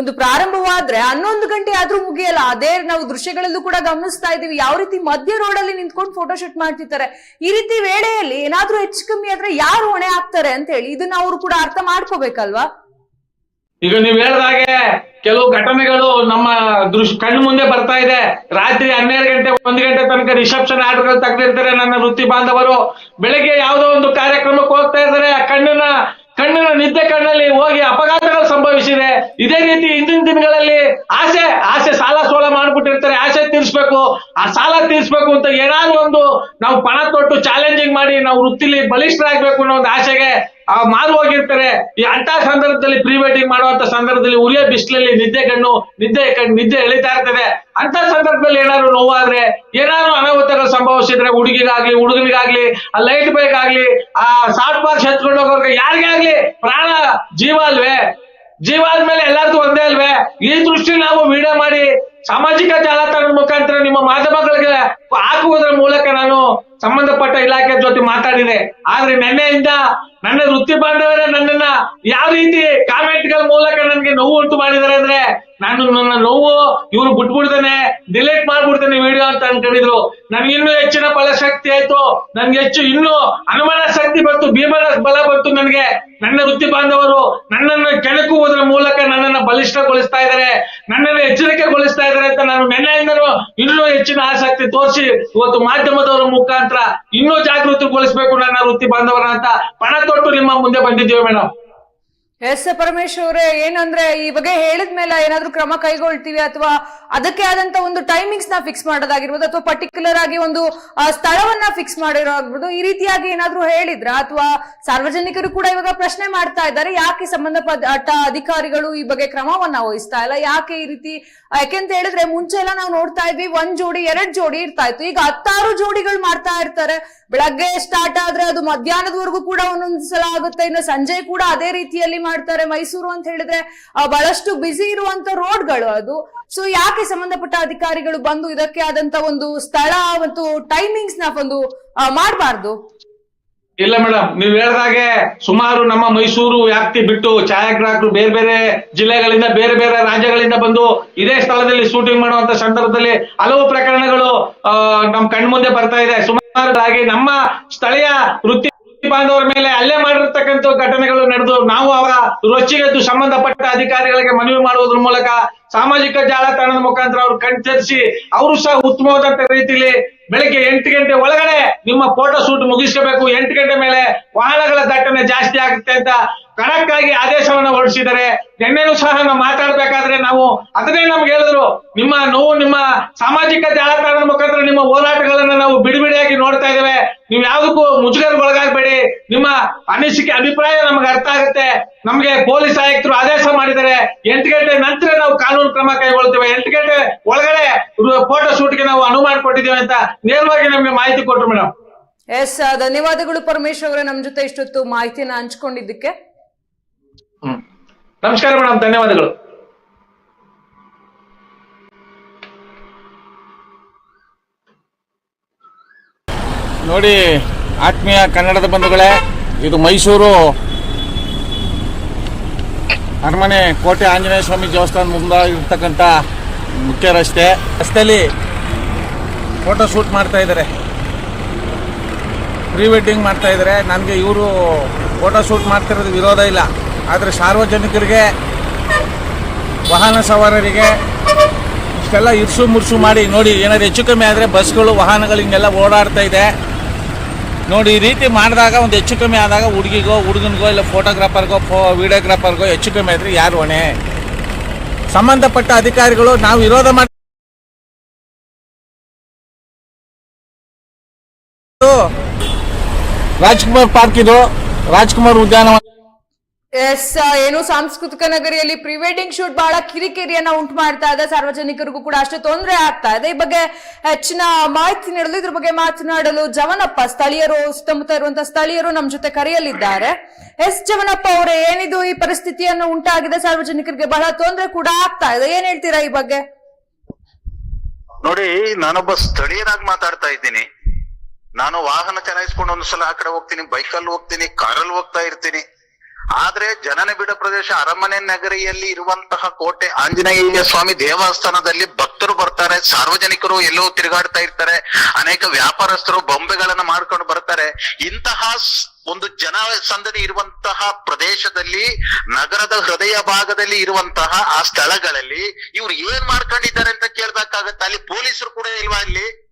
ಒಂದು ಪ್ರಾರಂಭವಾದ್ರೆ ಹನ್ನೊಂದು ಗಂಟೆ ಆದ್ರೂ ಮುಗಿಯಲ್ಲ. ಅದೇ ನಾವು ದೃಶ್ಯಗಳಲ್ಲೂ ಕೂಡ ಗಮನಿಸ್ತಾ ಇದೀವಿ ಯಾವ ರೀತಿ ಮಧ್ಯ ರೋಡಲ್ಲಿ ನಿಂತ್ಕೊಂಡು ಫೋಟೋ ಶೂಟ್ ಮಾಡ್ತಿರ್ತಾರೆ. ಈ ರೀತಿ ವೇಳೆಯಲ್ಲಿ ಏನಾದ್ರೂ ಹೆಚ್ಚು ಕಮ್ಮಿ ಆದ್ರೆ ಯಾರು ಹೊಣೆ ಆಗ್ತಾರೆ ಅಂತ ಹೇಳಿ, ಇದನ್ನ ಅವರು ಕೂಡ ಅರ್ಥ ಮಾಡ್ಕೋಬೇಕಲ್ವಾ? ಈಗ ನೀವ್ ಹೇಳ್ದಾಗೆ ಕೆಲವು ಘಟನೆಗಳು ನಮ್ಮ ದೃಶ್ಯ ಕಣ್ಣು ಮುಂದೆ ಬರ್ತಾ ಇದೆ. ರಾತ್ರಿ ಹನ್ನೆರಡು ಗಂಟೆ, ಒಂದು ಗಂಟೆ ತನಕ ರಿಸೆಪ್ಷನ್ ಆರ್ಡರ್ಗಳು ತೆಗೆದಿರ್ತಾರೆ ನನ್ನ ವೃತ್ತಿ ಬಾಂಧವರು. ಬೆಳಗ್ಗೆ ಯಾವುದೋ ಒಂದು ಕಾರ್ಯಕ್ರಮಕ್ಕೆ ಹೋಗ್ತಾ ಇದ್ದಾರೆ. ಕಣ್ಣನ್ನ ಕಣ್ಣಿನ ನಿದ್ದೆ ಕಣ್ಣಲ್ಲಿ ಹೋಗಿ ಅಪಘಾತಗಳು ಸಂಭವಿಸಿದೆ. ಇದೇ ರೀತಿ ಹಿಂದಿನ ದಿನಗಳಲ್ಲಿ ಆಸೆ ಆಸೆ ಸಾಲ ಸೋಲ ಮಾಡ್ಬಿಟ್ಟಿರ್ತಾರೆ. ಆಸೆ ತೀರ್ಸ್ಬೇಕು. ಆ ಸಾಲ ತೀರ್ಸ್ಬೇಕು ಅಂತ ಏನಾದ್ರು ಒಂದು ನಾವು ಪಣ ತೊಟ್ಟು ಚಾಲೆಂಜಿಂಗ್ ಮಾಡಿ ನಾವು ವೃತ್ತಿಲಿ ಬಲಿಷ್ಠರಾಗಬೇಕು ಅನ್ನೋ ಒಂದು ಆಸೆಗೆ, ಆ, ಮಾರು ಹೋಗಿರ್ತಾರೆ. ಈ ಅಂತ ಸಂದರ್ಭದಲ್ಲಿ ಪ್ರೀ ವೆಡ್ಡಿಂಗ್ ಮಾಡುವಂತ ಸಂದರ್ಭದಲ್ಲಿ ಉರಿಯ ಬಿಸಿಲಲ್ಲಿ ನಿದ್ದೆ ಕಣ್ಣು, ನಿದ್ದೆ ನಿದ್ದೆ ಎಳಿತಾ ಇರ್ತದೆ. ಅಂತ ಸಂದರ್ಭದಲ್ಲಿ ಏನಾದ್ರು ನೋವಾದ್ರೆ, ಏನಾದ್ರು ಅನಾಹುತಗಳು ಸಂಭವಿಸಿದ್ರೆ ಹುಡುಗಿಗಾಗ್ಲಿ, ಹುಡುಗನಿಗಾಗ್ಲಿ, ಆ ಲೈಟ್ ಬೈಕ್ ಆಗ್ಲಿ, ಆ ಸಾಫ್ಟ್ ಬಾಕ್ಸ್ ಎತ್ಕೊಂಡು ಹೋಗೋರ್ಗೆ ಯಾರಿಗೇ ಆಗ್ಲಿ ಪ್ರಾಣ, ಜೀವ ಅಲ್ವೇ? ಜೀವ ಆದ್ಮೇಲೆ ಎಲ್ಲಾರ್ದು ಒಂದೇ ಅಲ್ವೇ? ಈ ದೃಷ್ಟಿ ನಾವು ವಿಡಿಯೋ ಮಾಡಿ ಸಾಮಾಜಿಕ ಜಾಲತಾಣದ ಮುಖಾಂತರ ನಿಮ್ಮ ಮಾಧ್ಯಮಗಳಿಗೆ ಹಾಕುವುದರ ಮೂಲಕ ನಾನು ಸಂಬಂಧಪಟ್ಟ ಇಲಾಖೆ ಜೊತೆ ಮಾತಾಡಿದೆ. ಆದ್ರೆ ನೆನ್ನೆಯಿಂದ ನನ್ನ ವೃತ್ತಿ ಬಾಂಧವರೇ ನನ್ನನ್ನ ಯಾವ ರೀತಿ ಕಾಮೆಂಟ್ಗಳ ಮೂಲಕ ನನಗೆ ನೋವು ಉಂಟು ಮಾಡಿದ್ದಾರೆ ಅಂದ್ರೆ ನಾನು ನನ್ನ ನೋವು ಇವ್ರು ಬಿಟ್ಬಿಡ್ತಾನೆ ಡಿಲೀಟ್ ಮಾಡ್ಬಿಡ್ತಾನೆ ವಿಡಿಯೋ ಅಂತ ಅನ್ಕೊಂಡಿದ್ರು. ನನ್ಗೆ ಇನ್ನೂ ಹೆಚ್ಚಿನ ಫಲಶಕ್ತಿ ಆಯ್ತು. ನನ್ಗೆ ಹೆಚ್ಚು ಇನ್ನೂ ಅನುಮಾನ ಶಕ್ತಿ ಬಂತು, ಭೀಮನ ಬಲ ಬಂತು ನನಗೆ. ನನ್ನ ವೃತ್ತಿ ಬಾಂಧವರು ನನ್ನನ್ನು ಕೆಣಕುವುದರ ಮೂಲಕ ನನ್ನನ್ನು ಬಲಿಷ್ಠಗೊಳಿಸ್ತಾ ಇದ್ದಾರೆ. ನನ್ನನ್ನು ಎಚ್ಚರಿಕೆಗೊಳಿಸ್ತಾ ಇದ್ದಾರೆ ಅಂತ ನಾನು ನಿನ್ನೆಯಿಂದಲೂ ಇನ್ನೂ ಹೆಚ್ಚಿನ ಆಸಕ್ತಿ ತೋರಿಸಿ ಇವತ್ತು ಮಾಧ್ಯಮದವರ ಮುಖಾಂತರ ಇನ್ನೂ ಜಾಗೃತಿಗೊಳಿಸಬೇಕು ನನ್ನ ವೃತ್ತಿ ಬಾಂಧವರ ಅಂತ ಪಣ ತೊಟ್ಟು ನಿಮ್ಮ ಮುಂದೆ ಬಂದಿದ್ದೀವಿ ಮೇಡಮ್ ಎಸ್ ಪರಮೇಶ್ವರ್ ಅವರೇ, ಏನಂದ್ರೆ ಈ ಬಗ್ಗೆ ಹೇಳಿದ ಮೇಲೆ ಏನಾದ್ರೂ ಕ್ರಮ ಕೈಗೊಳ್ತೀವಿ ಅಥವಾ ಅದಕ್ಕೆ ಆದಂತ ಒಂದು ಟೈಮಿಂಗ್ಸ್ನ ಫಿಕ್ಸ್ ಮಾಡೋದಾಗಿರ್ಬೋದು ಅಥವಾ ಪರ್ಟಿಕ್ಯುಲರ್ ಆಗಿ ಒಂದು ಸ್ಥಳವನ್ನ ಫಿಕ್ಸ್ ಮಾಡಿರೋ ಆಗ್ಬೋದು ಈ ರೀತಿಯಾಗಿ ಏನಾದ್ರೂ ಹೇಳಿದ್ರ? ಅಥವಾ ಸಾರ್ವಜನಿಕರು ಕೂಡ ಇವಾಗ ಪ್ರಶ್ನೆ ಮಾಡ್ತಾ ಇದ್ದಾರೆ, ಯಾಕೆ ಸಂಬಂಧಪಟ್ಟ ಅಧಿಕಾರಿಗಳು ಈ ಬಗ್ಗೆ ಕ್ರಮವನ್ನ ವಹಿಸ್ತಾ ಇಲ್ಲ? ಯಾಕೆ ಈ ರೀತಿ ಯಾಕೆಂತ ಹೇಳಿದ್ರೆ ಮುಂಚೆ ಎಲ್ಲ ನಾವು ನೋಡ್ತಾ ಇದ್ವಿ, ಒಂದ್ ಜೋಡಿ, ಎರಡ್ ಜೋಡಿ ಇರ್ತಾ ಇತ್ತು. ಈಗ ಹತ್ತಾರು ಜೋಡಿಗಳು ಮಾಡ್ತಾ ಇರ್ತಾರೆ. ಬೆಳಗ್ಗೆ ಸ್ಟಾರ್ಟ್ ಆದ್ರೆ ಅದು ಮಧ್ಯಾಹ್ನದವರೆಗೂ ಕೂಡ ಒಂದೊಂದು ಸಲ ಆಗುತ್ತೆ ಇನ್ನು ಸಂಜೆ ಕೂಡ ಅದೇ ರೀತಿಯಲ್ಲಿ ಮಾಡ್ತಾರೆ ಮೈಸೂರು ಅಂತ ಹೇಳಿದ್ರೆ ಬಹಳಷ್ಟು ಬಿಸಿ ಇರುವಂತ ರೋಡ್ಗಳು ಅದು. ಸೊ ಯಾಕೆ ಸಂಬಂಧಪಟ್ಟ ಅಧಿಕಾರಿಗಳು ಬಂದು ಇದಕ್ಕೆ ಆದಂತ ಒಂದು ಸ್ಥಳ ಮತ್ತು ಟೈಮಿಂಗ್ಸ್ನ ಒಂದು ಮಾಡಬಾರ್ದು? ಇಲ್ಲ ಮೇಡಮ್ ನೀವ್ ಹೇಳ್ದಾಗೆ ಸುಮಾರು ನಮ್ಮ ಮೈಸೂರು ವ್ಯಾಪ್ತಿ ಬಿಟ್ಟು ಛಾಯಾಗ್ರಾಹಕರು ಬೇರೆ ಬೇರೆ ಜಿಲ್ಲೆಗಳಿಂದ, ಬೇರೆ ಬೇರೆ ರಾಜ್ಯಗಳಿಂದ ಬಂದು ಇದೇ ಸ್ಥಳದಲ್ಲಿ ಶೂಟಿಂಗ್ ಮಾಡುವಂತ ಸಂದರ್ಭದಲ್ಲಿ ಹಲವು ಪ್ರಕರಣಗಳು ನಮ್ ಕಣ್ಮುಂದೆ ಬರ್ತಾ ಇದೆ. ಸುಮಾರು ಸುಮಾರಾಗಿ ನಮ್ಮ ಸ್ಥಳೀಯ ವೃತ್ತಿ ಬಾಂಧವರ ಮೇಲೆ ಅಲ್ಲೇ ಮಾಡಿರ್ತಕ್ಕಂಥ ಘಟನೆಗಳು ನಡೆದು ನಾವು ಅವರ ರೊಚ್ಚಿಗೆದ್ದು ಸಂಬಂಧಪಟ್ಟ ಅಧಿಕಾರಿಗಳಿಗೆ ಮನವಿ ಮಾಡುವುದ್ರ ಮೂಲಕ ಸಾಮಾಜಿಕ ಜಾಲತಾಣದ ಮುಖಾಂತರ ಅವ್ರು ಕಣ್ತರಿಸಿ ಅವರು ಸಹ ಉತ್ತಮವಾದಂತ ರೀತಿಯಲ್ಲಿ ಬೆಳಿಗ್ಗೆ ಎಂಟು ಗಂಟೆ ಒಳಗಡೆ ನಿಮ್ಮ ಫೋಟೋ ಶೂಟ್ ಮುಗಿಸ್ಕೋಬೇಕು. ಎಂಟು ಗಂಟೆ ಮೇಲೆ ವಾಹನಗಳ ದಟ್ಟಣೆ ಜಾಸ್ತಿ ಆಗುತ್ತೆ ಅಂತ ಕರೆಕ್ಟ್ ಆಗಿ ಆದೇಶವನ್ನು ಹೊರಡಿಸಿದ್ದಾರೆ. ನಿನ್ನೆನೂ ಸಹ ನಾವು ಮಾತಾಡ್ಬೇಕಾದ್ರೆ ನಾವು ಅದನ್ನೇ ನಮ್ಗೆ ಹೇಳಿದ್ರು. ನಿಮ್ಮ ನೋವು, ನಿಮ್ಮ ಸಾಮಾಜಿಕ ಜಾಲತಾಣದ ಮುಖಾಂತರ ನಿಮ್ಮ ಹೋರಾಟಗಳನ್ನ ನಾವು ಬಿಡಿಬಿಡಿಯಾಗಿ ನೋಡ್ತಾ ಇದ್ದೇವೆ. ನೀವು ಯಾವ್ದಕ್ಕೂ ಮುಜುಗರಗೊಳಗಾಗಬೇಡಿ. ನಿಮ್ಮ ಅನಿಸಿಕೆ, ಅಭಿಪ್ರಾಯ ನಮ್ಗೆ ಅರ್ಥ ಆಗುತ್ತೆ. ನಮ್ಗೆ ಪೊಲೀಸ್ ಆಯುಕ್ತರು ಆದೇಶ ಮಾಡಿದ್ದಾರೆ. ಎಂಟು ಗಂಟೆ ನಂತರ ನಾವು ಕಾನೂನು ಕ್ರಮ ಕೈಗೊಳ್ತೇವೆ ಎಂಟು ಗಂಟೆ ಒಳಗಡೆ ಫೋಟೋ ಶೂಟ್ಗೆ ನಾವು ಅನುವು ಕೊಟ್ಟಿದ್ದೇವೆ ಅಂತ ನೇರವಾಗಿ ನಮಗೆ ಮಾಹಿತಿ ಕೊಟ್ರು ಮೇಡಮ್ ಎಸ್ ಧನ್ಯವಾದಗಳು ಪರಮೇಶ್ ಅವರೇ. ನಮ್ ಜೊತೆ ಇಷ್ಟೊತ್ತು ಮಾಹಿತಿನ ಹಂಚ್ಕೊಂಡಿದ್ದಕ್ಕೆ. ಹ್ಮ್. ನಮಸ್ಕಾರ ಮೇಡಮ್ ಧನ್ಯವಾದಗಳು. ನೋಡಿ ಆತ್ಮೀಯ ಕನ್ನಡದ ಬಂಧುಗಳೇ ಇದು ಮೈಸೂರು ಅರಮನೆ ಕೋಟೆ ಆಂಜನೇಯ ಸ್ವಾಮಿ ದೇವಸ್ಥಾನ ಮುಂದಾಗಿರ್ತಕ್ಕಂಥ ಮುಖ್ಯ ರಸ್ತೆ. ರಸ್ತೆಯಲ್ಲಿ ಫೋಟೋ ಶೂಟ್ ಮಾಡ್ತಾ ಇದ್ದಾರೆ ಪ್ರೀ ವೆಡ್ಡಿಂಗ್ ಮಾಡ್ತಾ ಇದ್ದಾರೆ ನನಗೆ ಇವರು ಫೋಟೋ ಶೂಟ್ ಮಾಡ್ತಿರೋದು ವಿರೋಧ ಇಲ್ಲ. ಆದರೆ ಸಾರ್ವಜನಿಕರಿಗೆ, ವಾಹನ ಸವಾರರಿಗೆ ಇಷ್ಟೆಲ್ಲ ಇರ್ಸು ಮುರ್ಸು ಮಾಡಿ ನೋಡಿ, ಏನಾದ್ರು ಹೆಚ್ಚು ಕಮ್ಮಿ ಆದರೆ ಬಸ್ಗಳು, ವಾಹನಗಳು ಹಿಂಗೆಲ್ಲ ಓಡಾಡ್ತಾ ಇದೆ. ನೋಡಿ, ಈ ರೀತಿ ಮಾಡಿದಾಗ ಒಂದು ಹೆಚ್ಚು ಕಮ್ಮಿ ಆದಾಗ ಹುಡುಗಿಗೋ, ಹುಡುಗನಿಗೋ, ಇಲ್ಲ ಫೋಟೋಗ್ರಾಫರ್ಗೋ ಫೋ ವಿಡಿಯೋಗ್ರಾಫರ್ಗೋ ಹೆಚ್ಚು ಕಮ್ಮಿ ಆದರೆ ಯಾರು ಹೊಣೆ? ಸಂಬಂಧಪಟ್ಟ ಅಧಿಕಾರಿಗಳು ನಾವು ವಿರೋಧ ಮಾಡಿ ರಾಜ್ಕುಮಾರ್ ಪಾರ್ಕ್ ಇದು. ರಾಜ್ಕುಮಾರ್ ಉದ್ಯಾನವನ ಎಸ್, ಏನು ಸಾಂಸ್ಕೃತಿಕ ನಗರಿಯಲ್ಲಿ ಪ್ರೀ ವೆಡ್ಡಿಂಗ್ ಶೂಟ್ ಬಹಳ ಕಿರಿಕಿರಿಯನ್ನ ಉಂಟು ಮಾಡ್ತಾ ಇದೆ. ಸಾರ್ವಜನಿಕರಿಗೂ ಕೂಡ ಅಷ್ಟೇ ತೊಂದರೆ ಆಗ್ತಾ ಇದೆ. ಈ ಬಗ್ಗೆ ಹೆಚ್ಚಿನ ಮಾಹಿತಿ ನೀಡಲು, ಇದ್ರ ಬಗ್ಗೆ ಮಾತನಾಡಲು ಜವನಪ್ಪ, ಸ್ಥಳೀಯರು, ಸುತ್ತಮುತ್ತ ಇರುವಂತಹ ಸ್ಥಳೀಯರು ನಮ್ಮ ಜೊತೆ ಕರೆಯಲಿದ್ದಾರೆ. ಎಸ್, ಜವನಪ್ಪ ಅವರೇ, ಏನಿದು ಈ ಪರಿಸ್ಥಿತಿಯನ್ನು ಉಂಟಾಗಿದೆ? ಸಾರ್ವಜನಿಕರಿಗೆ ಬಹಳ ತೊಂದರೆ ಕೂಡ ಆಗ್ತಾ ಇದೆ. ಏನ್ ಹೇಳ್ತೀರಾ ಈ ಬಗ್ಗೆ? ನೋಡಿ, ನಾನೊಬ್ಬ ಸ್ಥಳೀಯರಾಗಿ ಮಾತಾಡ್ತಾ ಇದ್ದೀನಿ. ನಾನು ವಾಹನ ಚಲಾಯಿಸ್ಕೊಂಡು ಒಂದ್ಸಲ ಆ ಕಡೆ ಹೋಗ್ತೀನಿ, ಬೈಕಲ್ಲಿ ಹೋಗ್ತೀನಿ, ಕಾರಲ್ಲಿ ಹೋಗ್ತಾ ಇರ್ತೀನಿ. ಆದ್ರೆ ಜನನ ಬಿಡ ಪ್ರದೇಶ ಅರಮನೆ ನಗರಿಯಲ್ಲಿ ಇರುವಂತಹ ಕೋಟೆ ಆಂಜನೇಯ ಸ್ವಾಮಿ ದೇವಸ್ಥಾನದಲ್ಲಿ ಭಕ್ತರು ಬರ್ತಾರೆ, ಸಾರ್ವಜನಿಕರು ಎಲ್ಲೋ ತಿರುಗಾಡ್ತಾ ಇರ್ತಾರೆ, ಅನೇಕ ವ್ಯಾಪಾರಸ್ಥರು ಬೊಂಬೆಗಳನ್ನ ಮಾಡ್ಕೊಂಡು ಬರ್ತಾರೆ. ಇಂತಹ ಒಂದು ಜನ ಸಂದಣಿ ಇರುವಂತಹ ಪ್ರದೇಶದಲ್ಲಿ, ನಗರದ ಹೃದಯ ಭಾಗದಲ್ಲಿ ಇರುವಂತಹ ಆ ಸ್ಥಳಗಳಲ್ಲಿ ಇವ್ರು ಏನ್ ಮಾಡ್ಕೊಂಡಿದ್ದಾರೆ ಅಂತ ಕೇಳ್ಬೇಕಾಗತ್ತೆ ಅಲ್ಲಿ ಪೊಲೀಸರು ಕೂಡ ಇಲ್ವಾ ಅಲ್ಲಿ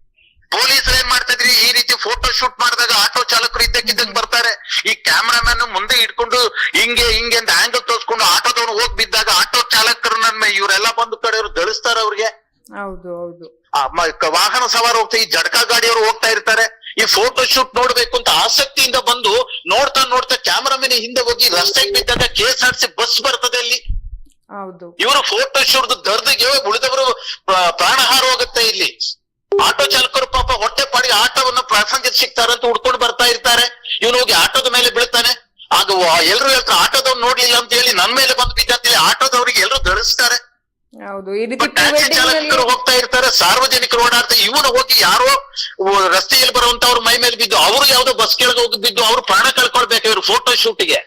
ಪೊಲೀಸರು ಏನ್ ಮಾಡ್ತಾ ಇದ್ರಿ? ಈ ರೀತಿ ಫೋಟೋ ಶೂಟ್ ಮಾಡಿದಾಗ ಆಟೋ ಚಾಲಕರು ಇದ್ದಕ್ಕಿದ್ದಂಗೆ ಬರ್ತಾರೆ. ಈ ಕ್ಯಾಮ್ರಾಮನ್ ಮುಂದೆ ಇಟ್ಕೊಂಡು ಹಿಂಗೆ ಹಿಂಗೆ ಅಂತ ಆಂಗಲ್ ತೋರ್ಸ್ಕೊಂಡು ಆಟೋದವ್ನು ಹೋಗ್ ಬಿದ್ದಾಗ ಆಟೋ ಚಾಲಕರನ್ನ ಇವರೆಲ್ಲ ಬಂದು ಕಡೆಯವರು ದಳಿಸ್ತಾರ ಅವ್ರಿಗೆ. ಹೌದು ಹೌದು. ಆ ವಾಹನ ಸವಾರ ಹೋಗ್ತಾ ಈ ಜಡ್ಕಾ ಗಾಡಿಯವರು ಹೋಗ್ತಾ ಇರ್ತಾರೆ. ಈ ಫೋಟೋ ಶೂಟ್ ನೋಡ್ಬೇಕು ಅಂತ ಆಸಕ್ತಿಯಿಂದ ಬಂದು ನೋಡ್ತಾ ನೋಡ್ತಾ ಕ್ಯಾಮ್ರಾಮನ್ ಹಿಂದೆ ಹೋಗಿ ರಸ್ತೆಗೆ ಬಿದ್ದಾಗ K S R C bus ಬರ್ತದೆ ಅಲ್ಲಿ. ಹೌದು. ಇವರು ಫೋಟೋ ಶೂಟ್ ದರ್ದಿಗೆ ಉಳಿದವರು ಪ್ರ- ಪ್ರಾಣಹಾರ ಹೋಗುತ್ತೆ ಇಲ್ಲಿ. ಆಟೋ ಚಾಲಕರು ಪಾಪ ಹೊಟ್ಟೆ ಪಾಡಿ ಆಟೋವನ್ನು ಪ್ಯಾಸೆಂಜರ್ ಸಿಗ್ತಾರಂತ ಹುಡ್ಕೊಂಡು ಬರ್ತಾ ಇರ್ತಾರೆ. ಇವನು ಹೋಗಿ ಆಟೋದ ಮೇಲೆ ಬೀಳ್ತಾನೆ. ಆಗ ಎಲ್ರು ಹೇಳ್ತಾರೆ ಆಟೋದವ್ನು ನೋಡ್ಲಿಲ್ಲ ಅಂತ ಹೇಳಿ ನನ್ ಮೇಲೆ ಬಂದು ಬಿದ್ದ ಅಂತ ಹೇಳಿ ಆಟೋದವ್ರಿಗೆ ಎಲ್ಲರೂ ಧರಿಸ್ತಾರೆ ಟ್ಯಾಕ್ಸಿ ಚಾಲಕರು ಹೋಗ್ತಾ ಇರ್ತಾರೆ ಸಾರ್ವಜನಿಕರು ಓಡಾಡ್ತಾರೆ ಇವನು ಹೋಗಿ ಯಾರೋ ರಸ್ತೆಯಲ್ಲಿ ಬರುವಂತವ್ರ ಮೈ ಮೇಲೆ ಬಿದ್ದು ಅವ್ರು ಯಾವ್ದೋ ಬಸ್ ಕೆಳಗೆ ಹೋಗಿ ಬಿದ್ದು ಅವ್ರು ಪ್ರಾಣ ಕಳ್ಕೊಳ್ಬೇಕು ಇವ್ರು ಫೋಟೋ ಶೂಟ್ಗೆ.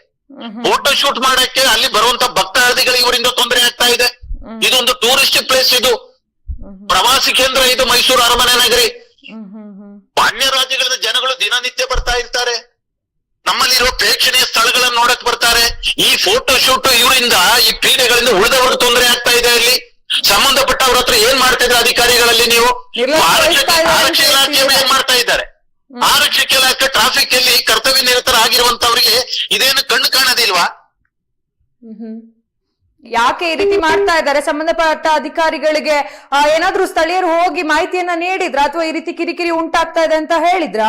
ಫೋಟೋ ಶೂಟ್ ಮಾಡಕ್ಕೆ ಅಲ್ಲಿ ಬರುವಂತ ಭಕ್ತಾದಿಗಳು ಇವರಿಂದ ತೊಂದರೆ ಆಗ್ತಾ ಇದೆ. ಇದೊಂದು ಟೂರಿಸ್ಟ್ ಪ್ಲೇಸ್ ಇದು. ಪ್ರವಾಸಿ ಕೇಂದ್ರ ಇದು ಮೈಸೂರು ಅರಮನೆ ನಗರಿ. ರಾಜ್ಯಗಳ ಅನ್ಯ ರಾಜ್ಯಗಳಿಂದ ಜನಗಳು ದಿನನಿತ್ಯ ಬರ್ತಾ ಇರ್ತಾರೆ. ನಮ್ಮಲ್ಲಿರುವ ಪ್ರೇಕ್ಷಣೀಯ ಸ್ಥಳಗಳನ್ನು ನೋಡಕ್ ಬರ್ತಾರೆ. ಈ ಫೋಟೋ ಶೂಟ್ ಇವರಿಂದ ಈ ಕ್ರೀಡೆಗಳಿಂದ ಉಳಿದವರು ತೊಂದರೆ ಆಗ್ತಾ ಇದೆ ಇಲ್ಲಿ ಸಂಬಂಧಪಟ್ಟವ್ರ ಹತ್ರ ಏನ್ ಮಾಡ್ತಾ ಇದ್ದಾರೆ ಅಧಿಕಾರಿಗಳಲ್ಲಿ ನೀವು? ಆರಕ್ಷಕ ವಹಿಸ್ತಾ ಇದ್ದಾರೆ ಆರಕ್ಷಕ ಅಂತ ಇಲಾಖೆ ಏನ್ ಮಾಡ್ತಾ ಇದ್ದಾರೆ? ಆರಕ್ಷಕ ಇಲಾಖೆ ಟ್ರಾಫಿಕ್ ಅಲ್ಲಿ ಕರ್ತವ್ಯ ನಿರತರ ಆಗಿರುವಂತವ್ರಿಗೆ ಇದೇನು ಕಣ್ಣು ಕಾಣೋದಿಲ್ವಾ. ಯಾಕೆ ಈ ರೀತಿ ಮಾಡ್ತಾ ಇದ್ದಾರೆ? ಸಂಬಂಧಪಟ್ಟ ಅಧಿಕಾರಿಗಳಿಗೆ ಏನಾದ್ರೂ ಸ್ಥಳೀಯರು ಹೋಗಿ ಮಾಹಿತಿಯನ್ನ ನೀಡಿದ್ರ? ಅಥವಾ ಈ ರೀತಿ ಕಿರಿಕಿರಿ ಉಂಟಾಗ್ತಾ ಇದೆ ಅಂತ ಹೇಳಿದ್ರ?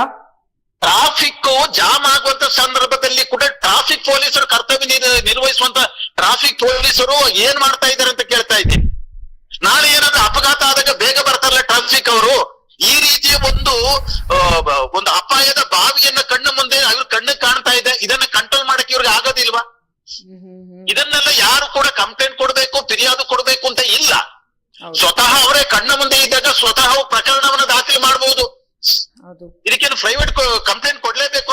ಟ್ರಾಫಿಕ್ ಜಾಮ್ ಆಗುವಂತ ಸಂದರ್ಭದಲ್ಲಿ ಕೂಡ ಟ್ರಾಫಿಕ್ ಪೊಲೀಸರು ಕರ್ತವ್ಯ ನಿರ್- ನಿರ್ವಹಿಸುವಂತ ಟ್ರಾಫಿಕ್ ಪೊಲೀಸರು ಏನ್ ಮಾಡ್ತಾ ಇದ್ದಾರೆ ಅಂತ ಕೇಳ್ತಾ ಇದ್ದೀನಿ. ನಾಳೆ ಏನಾದ್ರೂ ಅಪಘಾತ ಆದಾಗ ಬೇಗ ಬರ್ತಾರಲ್ಲ ಟ್ರಾಫಿಕ್ ಅವರು, ಈ ರೀತಿಯ ಒಂದು ಒಂದು ಅಪಾಯದ ಬಾವಿಯನ್ನ ಕಣ್ಣು ಮುಂದೆ ಅವ್ರ ಕಣ್ಣು ಕಾಣ್ತಾ ಇದೆ. ಇದನ್ನ ಕಂಟ್ರೋಲ್ ಮಾಡಕ್ಕೆ ಇವ್ರಿಗೆ ಆಗೋದಿಲ್ವಾ? ಇದನ್ನೆಲ್ಲ ಯಾರು ಕೂಡ ಕಂಪ್ಲೇಂಟ್ ಕೊಡಬೇಕು ಫಿರ್ಯಾದು ಕೊಡಬೇಕು ಅಂತ ಇಲ್ಲ. ಸ್ವತಃ ಅವರೇ ಕಣ್ಣ ಮುಂದೆ ಇದ್ದಾಗ ಸ್ವತಃ ಪ್ರಕರಣವನ್ನ ದಾಖಲೆ ಮಾಡಬಹುದು ಹೌದು. ಇದಕ್ಕೇನು ಪ್ರೈವೇಟ್ ಕಂಪ್ಲೇಂಟ್ ಕೊಡ್ಲೇಬೇಕು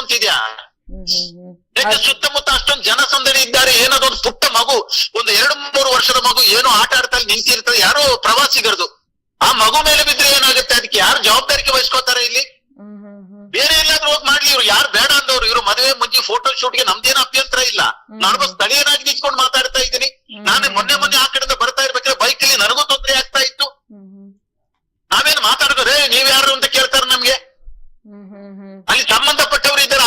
ಹ್ಮ್. ಯಾಕೆ ಸುತ್ತಮುತ್ತ ಅಷ್ಟೊಂದು ಜನಸಂದಣಿ ಇದ್ದಾರೆ ಏನದೊಂದು ಪುಟ್ಟ ಮಗು ಒಂದು ಎರಡು ಮೂರು ವರ್ಷದ ಮಗು ಏನೋ ಆಟ ಆಡ್ತಾ ಇಲ್ಲಿ ನಿಂತಿರ್ತದೆ ಯಾರೋ ಪ್ರವಾಸಿಗರದು. ಆ ಮಗು ಮೇಲೆ ಬಿದ್ರೆ ಏನಾಗುತ್ತೆ? ಅದಕ್ಕೆ ಯಾರು ಜವಾಬ್ದಾರಿಕೆ ವಹಿಸ್ಕೋತಾರೆ ಇಲ್ಲಿ. ಬೇರೆ ಎಲ್ಲಾದ್ರೂ ಹೋಗಿ ಮಾಡ್ಲಿ ಇವ್ರು ಯಾರು ಬೇಡ ಅಂದವ್ರು ಇವ್ರು ಮದುವೆ ಮುಂಚೆ ಫೋಟೋ ಶೂಟ್ಗೆ ನಮ್ದೇನು ಅಭ್ಯಂತರ ಇಲ್ಲ. ನಾನು ಸ್ಥಳೀಯರಾಗಿ ನಿಂತ್ಕೊಂಡು ಮಾತಾಡ್ತಾ ಇದ್ದೀನಿ. ನಾನು ಮೊನ್ನೆ ಮೊನ್ನೆ ಆ ಕಡೆಯಿಂದ ಬರ್ತಾ ಇರ್ಬೇಕಾದ್ರೆ ಬೈಕ್ ಅಲ್ಲಿ ನನಗೂ ತೊಂದರೆ ಆಗ್ತಾ ಇತ್ತು. ನಾವೇನು ಮಾತಾಡಿದ್ರೆ ನೀವ್ ಯಾರು ಅಂತ ಕೇಳ್ತಾರೆ ನಮ್ಗೆ. ಅಲ್ಲಿ ಸಂಬಂಧಪಟ್ಟವರು ಇದ್ದಾರೆ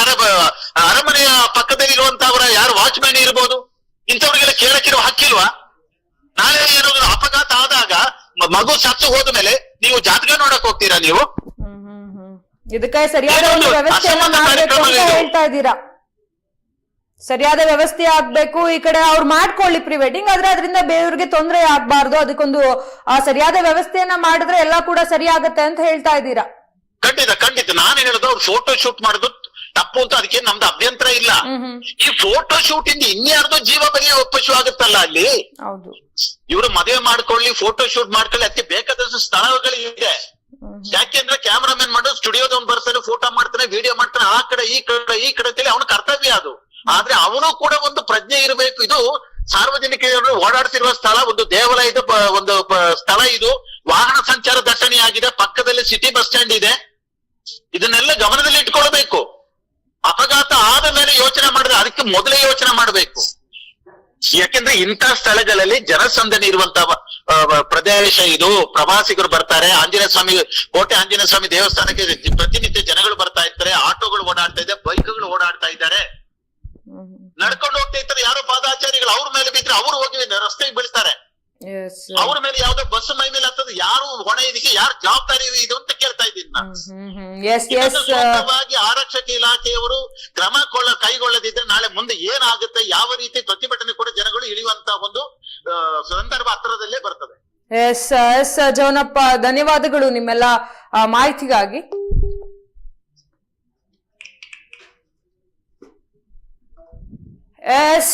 ಅರಮನೆಯ ಪಕ್ಕದಲ್ಲಿ ಇರುವಂತವರ ಯಾರು ವಾಚ್ ವಾಚ್ಮ್ಯಾನ್ ಇರ್ಬೋದು? ಇಂಥವ್ರಿಗೆಲ್ಲ ಕೇಳಕ್ಕಿರೋ ಹಕ್ಕಿಲ್ವಾ? ನಾಳೆ ಏನಾದ್ರು ಅಪಘಾತ ಆದಾಗ ಮಗು ಸತ್ತು ಹೋದ ಮೇಲೆ ನೀವು ಜಾತ್ರೆ ನೋಡಕ್ ಹೋಗ್ತೀರಾ ನೀವು? ಇದಕ್ಕೆ ಸರಿಯಾದ ಒಂದು ಇದೊಂದು ವ್ಯವಸ್ಥೆಯನ್ನ ಮಾಡ್ಬೇಕು ಅಂತ ಹೇಳ್ತಾ ಇದ್ದೀರಾ? ಸರಿಯಾದ ವ್ಯವಸ್ಥೆ ಆಗ್ಬೇಕು ಈ ಕಡೆ ಅವ್ರು ಮಾಡ್ಕೊಳ್ಳಿ ಪ್ರಿ ವೆಡ್ಡಿಂಗ್ ಆದ್ರೆ ಅದರಿಂದ ಬೇರೆಯವ್ರಿಗೆ ತೊಂದರೆ ಆಗ್ಬಾರ್ದು. ಅದಕ್ಕೊಂದು ಆ ಸರಿಯಾದ ವ್ಯವಸ್ಥೆಯನ್ನ ಮಾಡಿದ್ರೆ ಎಲ್ಲ ಕೂಡ ಸರಿ ಆಗತ್ತೆ ಅಂತ ಹೇಳ್ತಾ ಇದ್ದೀರಾ? ಖಂಡಿತ ಖಂಡಿತ. ನಾನು ಹೇಳೋದು ಅವ್ರು ಫೋಟೋ ಶೂಟ್ ಮಾಡುದು ತಪ್ಪು ಅಂತ ಅದಕ್ಕೆ ನಮ್ದು ಅಭ್ಯಂತರ ಇಲ್ಲ. ಈ ಫೋಟೋ ಶೂಟ್ ಇಂದ ಇನ್ಯಾರ್ದೋ ಜೀವ ಬಗ್ಗೆ ಒಪ್ಪಶು ಆಗುತ್ತಲ್ಲ ಅಲ್ಲಿ? ಹೌದು. ಇವರು ಮದುವೆ ಮಾಡ್ಕೊಳ್ಳಿ ಫೋಟೋ ಶೂಟ್ ಮಾಡ್ಕೊಳ್ಳಿ ಅದಕ್ಕೆ ಬೇಕಾದಷ್ಟು ಸ್ಥಳಗಳು ಇದೆ ಯಾಕೆಂದ್ರೆ ಮ್ಯಾನ್ ಮಾಡೋದು ಸ್ಟುಡಿಯೋದವ್ನು ಬರ್ತಾನೆ ಫೋಟೋ ಮಾಡ್ತಾನೆ ವಿಡಿಯೋ ಮಾಡ್ತಾನೆ, ಆ ಕಡೆ, ಈ ಕಡೆ ಈ ಕಡೆ ಅಂತೇಳಿ ಅವನ ಕರ್ತವ್ಯ ಅದು. ಆದ್ರೆ ಅವನು ಕೂಡ ಒಂದು ಪ್ರಜ್ಞೆ ಇರಬೇಕು. ಇದು ಸಾರ್ವಜನಿಕರು ಓಡಾಡ್ತಿರುವ ಸ್ಥಳ, ಒಂದು ದೇವಾಲಯದ ಒಂದು ಸ್ಥಳ ಇದು. ವಾಹನ ಸಂಚಾರ ದಟ್ಟಣೆ ಆಗಿದೆ. ಪಕ್ಕದಲ್ಲಿ ಸಿಟಿ ಬಸ್ ಸ್ಟ್ಯಾಂಡ್ ಇದೆ. ಇದನ್ನೆಲ್ಲ ಗಮನದಲ್ಲಿ ಇಟ್ಕೊಳ್ಬೇಕು. ಅಪಘಾತ ಆದ ಮೇಲೆ ಯೋಚನೆ ಮಾಡಿದ್ರೆ ಅದಕ್ಕೆ ಮೊದಲೇ ಯೋಚನೆ ಮಾಡಬೇಕು. ಯಾಕೆಂದ್ರೆ ಇಂತಹ ಸ್ಥಳಗಳಲ್ಲಿ ಜನಸಂದಣಿ ಇರುವಂತ ಪ್ರದೇಶ ಇದು. ಪ್ರವಾಸಿಗರು ಬರ್ತಾರೆ. ಆಂಜನೇಯ ಸ್ವಾಮಿ ಕೋಟೆ ಆಂಜನೇಯ ಸ್ವಾಮಿ ದೇವಸ್ಥಾನಕ್ಕೆ ಪ್ರತಿನಿತ್ಯ ಜನಗಳು ಬರ್ತಾ ಇರ್ತಾರೆ. ಆಟೋಗಳು ಓಡಾಡ್ತಾ ಇದೆ ಬೈಕ್ಗಳು ಓಡಾಡ್ತಾ ಇದ್ದಾರೆ. ನಡ್ಕೊಂಡು ಹೋಗ್ತಾ ಇರ್ತಾರೆ. ಯಾರೋ ಪಾದಾಚಾರಿಗಳು ಅವ್ರ ಮೇಲೆ ಬಿದ್ರೆ ಅವ್ರು ಹೋಗಿ ರಸ್ತೆಗೆ ಬೀಳ್ತಾರೆ. ಅವ್ರ ಮೇಲೆ ಯಾವ್ದೋ ಬಸ್ ಮೈ ಮೇಲೆ ಹತ್ತದ. ಯಾರು ಹೊಣೆ ಇದಕ್ಕೆ ಯಾರು ಜವಾಬ್ದಾರಿ ಇದು ಅಂತ ಕೇಳ್ತಾ ಇದ್ದೀನಿ ನಾನು. ಎಸ್ ಸೂಕ್ತವಾಗಿ ಆರಕ್ಷಕ ಇಲಾಖೆಯವರು ಕ್ರಮ ಕೊಳ್ಳ ಕೈಗೊಳ್ಳದಿದ್ರೆ ನಾಳೆ ಮುಂದೆ ಏನಾಗುತ್ತೆ ಯಾವ ರೀತಿ ಪ್ರತಿಭಟನೆ ಕೂಡ ಜನಗಳು ಇಳಿಯುವಂತ ಒಂದು ಸಂದರ್ಭ ಹತ್ತಿರದಲ್ಲೇ ಬರ್ತದೆ. ಎಸ್ ಎಸ್ ಜವನಪ್ಪ ಧನ್ಯವಾದಗಳು ನಿಮ್ಮೆಲ್ಲ ಮಾಹಿತಿಗಾಗಿ. ಎಸ್,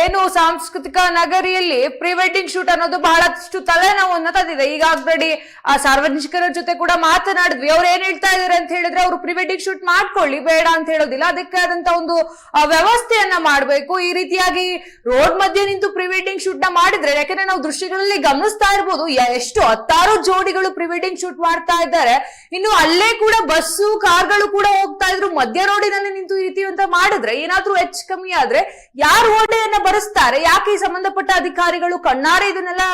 ಏನು ಸಾಂಸ್ಕೃತಿಕ ನಗರಿಯಲ್ಲಿ ಪ್ರೀ ವೆಡ್ಡಿಂಗ್ ಶೂಟ್ ಅನ್ನೋದು ಬಹಳಷ್ಟು ತಲೆನೋವನ್ನು ತಂದಿದೆ. ಈಗ ಆಲ್ರೆಡಿ ಆ ಸಾರ್ವಜನಿಕರ ಜೊತೆ ಕೂಡ ಮಾತನಾಡಿದ್ವಿ. ಅವ್ರು ಏನ್ ಹೇಳ್ತಾ ಇದಾರೆ ಅಂತ ಹೇಳಿದ್ರೆ ಅವರು ಪ್ರೀ ವೆಡ್ಡಿಂಗ್ ಶೂಟ್ ಮಾಡ್ಕೊಳ್ಳಿ, ಬೇಡ ಅಂತ ಹೇಳೋದಿಲ್ಲ. ಅದಕ್ಕೆ ಆದಂತ ಒಂದು ವ್ಯವಸ್ಥೆಯನ್ನ ಮಾಡಬೇಕು. ಈ ರೀತಿಯಾಗಿ ರೋಡ್ ಮಧ್ಯೆ ನಿಂತು ಪ್ರೀ ವೆಡ್ಡಿಂಗ್ ಶೂಟ್ನ ಮಾಡಿದ್ರೆ, ಯಾಕಂದ್ರೆ ನಾವು ದೃಶ್ಯಗಳಲ್ಲಿ ಗಮನಿಸ್ತಾ ಇರ್ಬೋದು ಎಷ್ಟು ಹತ್ತಾರು ಜೋಡಿಗಳು ಪ್ರೀ ವೆಡ್ಡಿಂಗ್ ಶೂಟ್ ಮಾಡ್ತಾ ಇದ್ದಾರೆ. ಇನ್ನು ಅಲ್ಲೇ ಕೂಡ ಬಸ್ಸು, ಕಾರ್ಗಳು ಕೂಡ ಹೋಗ್ತಾ ಇದ್ರು. ಮಧ್ಯ ರೋಡಿನಲ್ಲಿ ನಿಂತು ಈ ರೀತಿ ಅಂತ ಮಾಡಿದ್ರೆ ಏನಾದ್ರೂ ಹೆಚ್ಚು ಕಮ್ಮಿ ಆದ್ರೆ ಯಾರು ಓಡೆಯನ್ನ ಬರೆಸ್ತಾರೆ? ಯಾಕೆ ಈ ಸಂಬಂಧಪಟ್ಟ ಅಧಿಕಾರಿಗಳು ಕಣ್ಣಾರೆ ಇದನ್ನೆಲ್ಲ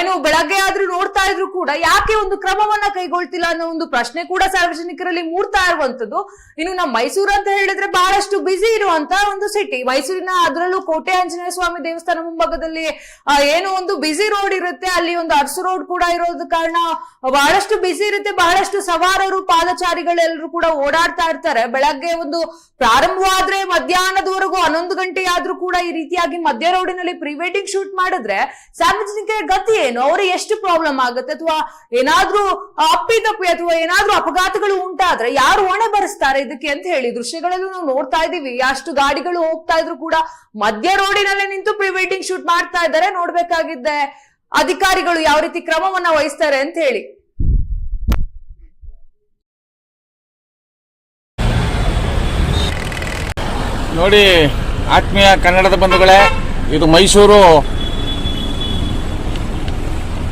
ಏನು ಬೆಳಗ್ಗೆ ಆದ್ರೂ ನೋಡ್ತಾ ಇದ್ರು ಕೂಡ ಯಾಕೆ ಒಂದು ಕ್ರಮವನ್ನ ಕೈಗೊಳ್ತಿಲ್ಲ ಅನ್ನೋ ಒಂದು ಪ್ರಶ್ನೆ ಕೂಡ ಸಾರ್ವಜನಿಕರಲ್ಲಿ ಮೂಡ್ತಾ ಇರುವಂತದ್ದು ಇನ್ನು ನಮ್ಮ ಮೈಸೂರು ಅಂತ ಹೇಳಿದ್ರೆ ಬಹಳಷ್ಟು ಬಿಸಿ ಇರುವಂತ ಒಂದು ಸಿಟಿ ಮೈಸೂರಿನ ಅದರಲ್ಲೂ ಕೋಟೆ ಆಂಜನೇಯ ಸ್ವಾಮಿ ದೇವಸ್ಥಾನ ಮುಂಭಾಗದಲ್ಲಿ ಏನು ಒಂದು ಬಿಸಿ ರೋಡ್ ಇರುತ್ತೆ. ಅಲ್ಲಿ ಒಂದು ಅರ್ಸು ರೋಡ್ ಕೂಡ ಇರೋದ ಕಾರಣ ಬಹಳಷ್ಟು ಬಿಸಿ ಇರುತ್ತೆ. ಬಹಳಷ್ಟು ಸವಾರರು, ಪಾದಚಾರಿಗಳೆಲ್ಲರೂ ಕೂಡ ಓಡಾಡ್ತಾ ಇರ್ತಾರೆ. ಬೆಳಗ್ಗೆ ಒಂದು ಪ್ರಾರಂಭವಾದ್ರೆ ಮಧ್ಯಾಹ್ನದವರೆಗೂ ಹನ್ನೊಂದು ಗಂಟೆ ಆದ್ರೂ ಕೂಡ ಈ ರೀತಿಯಾಗಿ ಮಧ್ಯ ರೋಡಿನಲ್ಲಿ ಪ್ರೀ ವೆಡ್ಡಿಂಗ್ ಶೂಟ್ ಮಾಡಿದ್ರೆ ಸಾರ್ವಜನಿಕರ ಗತಿ ಏನು? ಅವ್ರಿಗೆ ಎಷ್ಟು ಪ್ರಾಬ್ಲಮ್ ಆಗುತ್ತೆ? ಅಥವಾ ಏನಾದ್ರೂ ಅಪ್ಪಿತಪ್ಪಿ ಅಥವಾ ಏನಾದ್ರೂ ಅಪಘಾತಗಳು ಉಂಟಾದ್ರೆ ಯಾರು ಹೊಣೆ ಬರೆಸ್ತಾರೆ ಇದಕ್ಕೆ ಅಂತ ಹೇಳಿ? ದೃಶ್ಯಗಳಲ್ಲೂ ನಾವು ನೋಡ್ತಾ ಇದೀವಿ ಅಷ್ಟು ಗಾಡಿಗಳು ಹೋಗ್ತಾ ಇದ್ರು ಕೂಡ ಮಧ್ಯ ರೋಡಿನಲ್ಲೇ ನಿಂತು ಪ್ರೀ ವೆಡ್ಡಿಂಗ್ ಶೂಟ್ ಮಾಡ್ತಾ ಇದ್ದಾರೆ. ನೋಡ್ಬೇಕಾಗಿದ್ದೆ ಅಧಿಕಾರಿಗಳು ಯಾವ ರೀತಿ ಕ್ರಮವನ್ನ ವಹಿಸ್ತಾರೆ ಅಂತ ಹೇಳಿ. ನೋಡಿ ಆತ್ಮೀಯ ಕನ್ನಡದ ಬಂಧುಗಳೇ, ಇದು ಮೈಸೂರು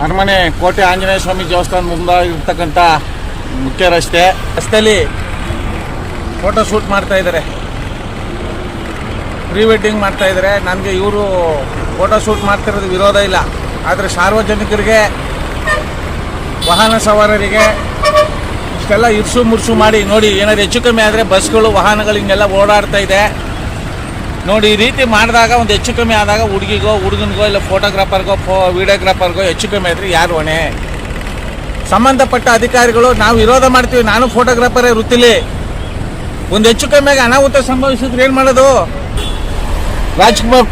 ಅರಮನೆ ಕೋಟೆ ಆಂಜನೇಯ ಸ್ವಾಮಿ ದೇವಸ್ಥಾನ ಮುಂದಾಗಿರ್ತಕ್ಕಂಥ ಮುಖ್ಯ ರಸ್ತೆ. ರಸ್ತೆಯಲ್ಲಿ ಫೋಟೋ ಶೂಟ್ ಮಾಡ್ತಾ ಇದ್ದಾರೆ. ಪ್ರೀ ವೆಡ್ಡಿಂಗ್ ಮಾಡ್ತಾ ಇದ್ದಾರೆ. ನನಗೆ ಇವರು ಫೋಟೋ ಶೂಟ್ ಮಾಡ್ತಿರೋದು ವಿರೋಧ ಇಲ್ಲ. ಆದರೆ ಸಾರ್ವಜನಿಕರಿಗೆ, ವಾಹನ ಸವಾರರಿಗೆ ಇಷ್ಟೆಲ್ಲ ಇರ್ಸು ಮುರ್ಸು ಮಾಡಿ ನೋಡಿ, ಏನಾದ್ರು ಹೆಚ್ಚು ಕಮ್ಮಿ ಆದರೆ ಬಸ್ಗಳು, ವಾಹನಗಳು ಹಿಂಗೆಲ್ಲ ಓಡಾಡ್ತಾ ಇದೆ. ನೋಡಿ, ಈ ರೀತಿ ಮಾಡಿದಾಗ ಒಂದು ಹೆಚ್ಚು ಕಮ್ಮಿ ಆದಾಗ ಹುಡುಗಿಗೋ, ಹುಡುಗನಿಗೋ, ಇಲ್ಲ ಫೋಟೋಗ್ರಾಫರ್ಗೋ ಫೋ ವಿಡಿಯೋಗ್ರಾಫರ್ಗೋ ಹೆಚ್ಚು ಕಮ್ಮಿ ಆದರೆ ಯಾರು ಹೊಣೆ? ಸಂಬಂಧಪಟ್ಟ ಅಧಿಕಾರಿಗಳು, ನಾವು ವಿರೋಧ ಮಾಡ್ತೀವಿ, ನಾನು ಫೋಟೋಗ್ರಾಫರೇ ವೃತ್ತಿಲಿ. ಒಂದು ಹೆಚ್ಚು ಕಮ್ಮಿಯಾಗಿ ಅನಾಹುತ ಸಂಭವಿಸಿದ್ರೆ ಏನು ಮಾಡೋದು? ರಾಜ್ಕುಮಾರ್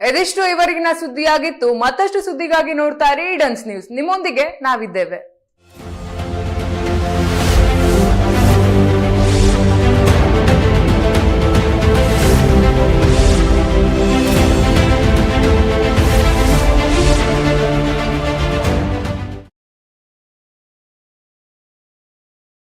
ಇದಿಷ್ಟು ಇವರಿಗಿನ ಸುದ್ದಿಯಾಗಿತ್ತು, ಮತ್ತಷ್ಟು ಸುದ್ದಿಗಾಗಿ ನೋಡ್ತಾ ಇರಿ ಡನ್ಸ್ ನ್ಯೂಸ್ ನಿಮ್ಮೊಂದಿಗೆ ನಾವಿದ್ದೇವೆ.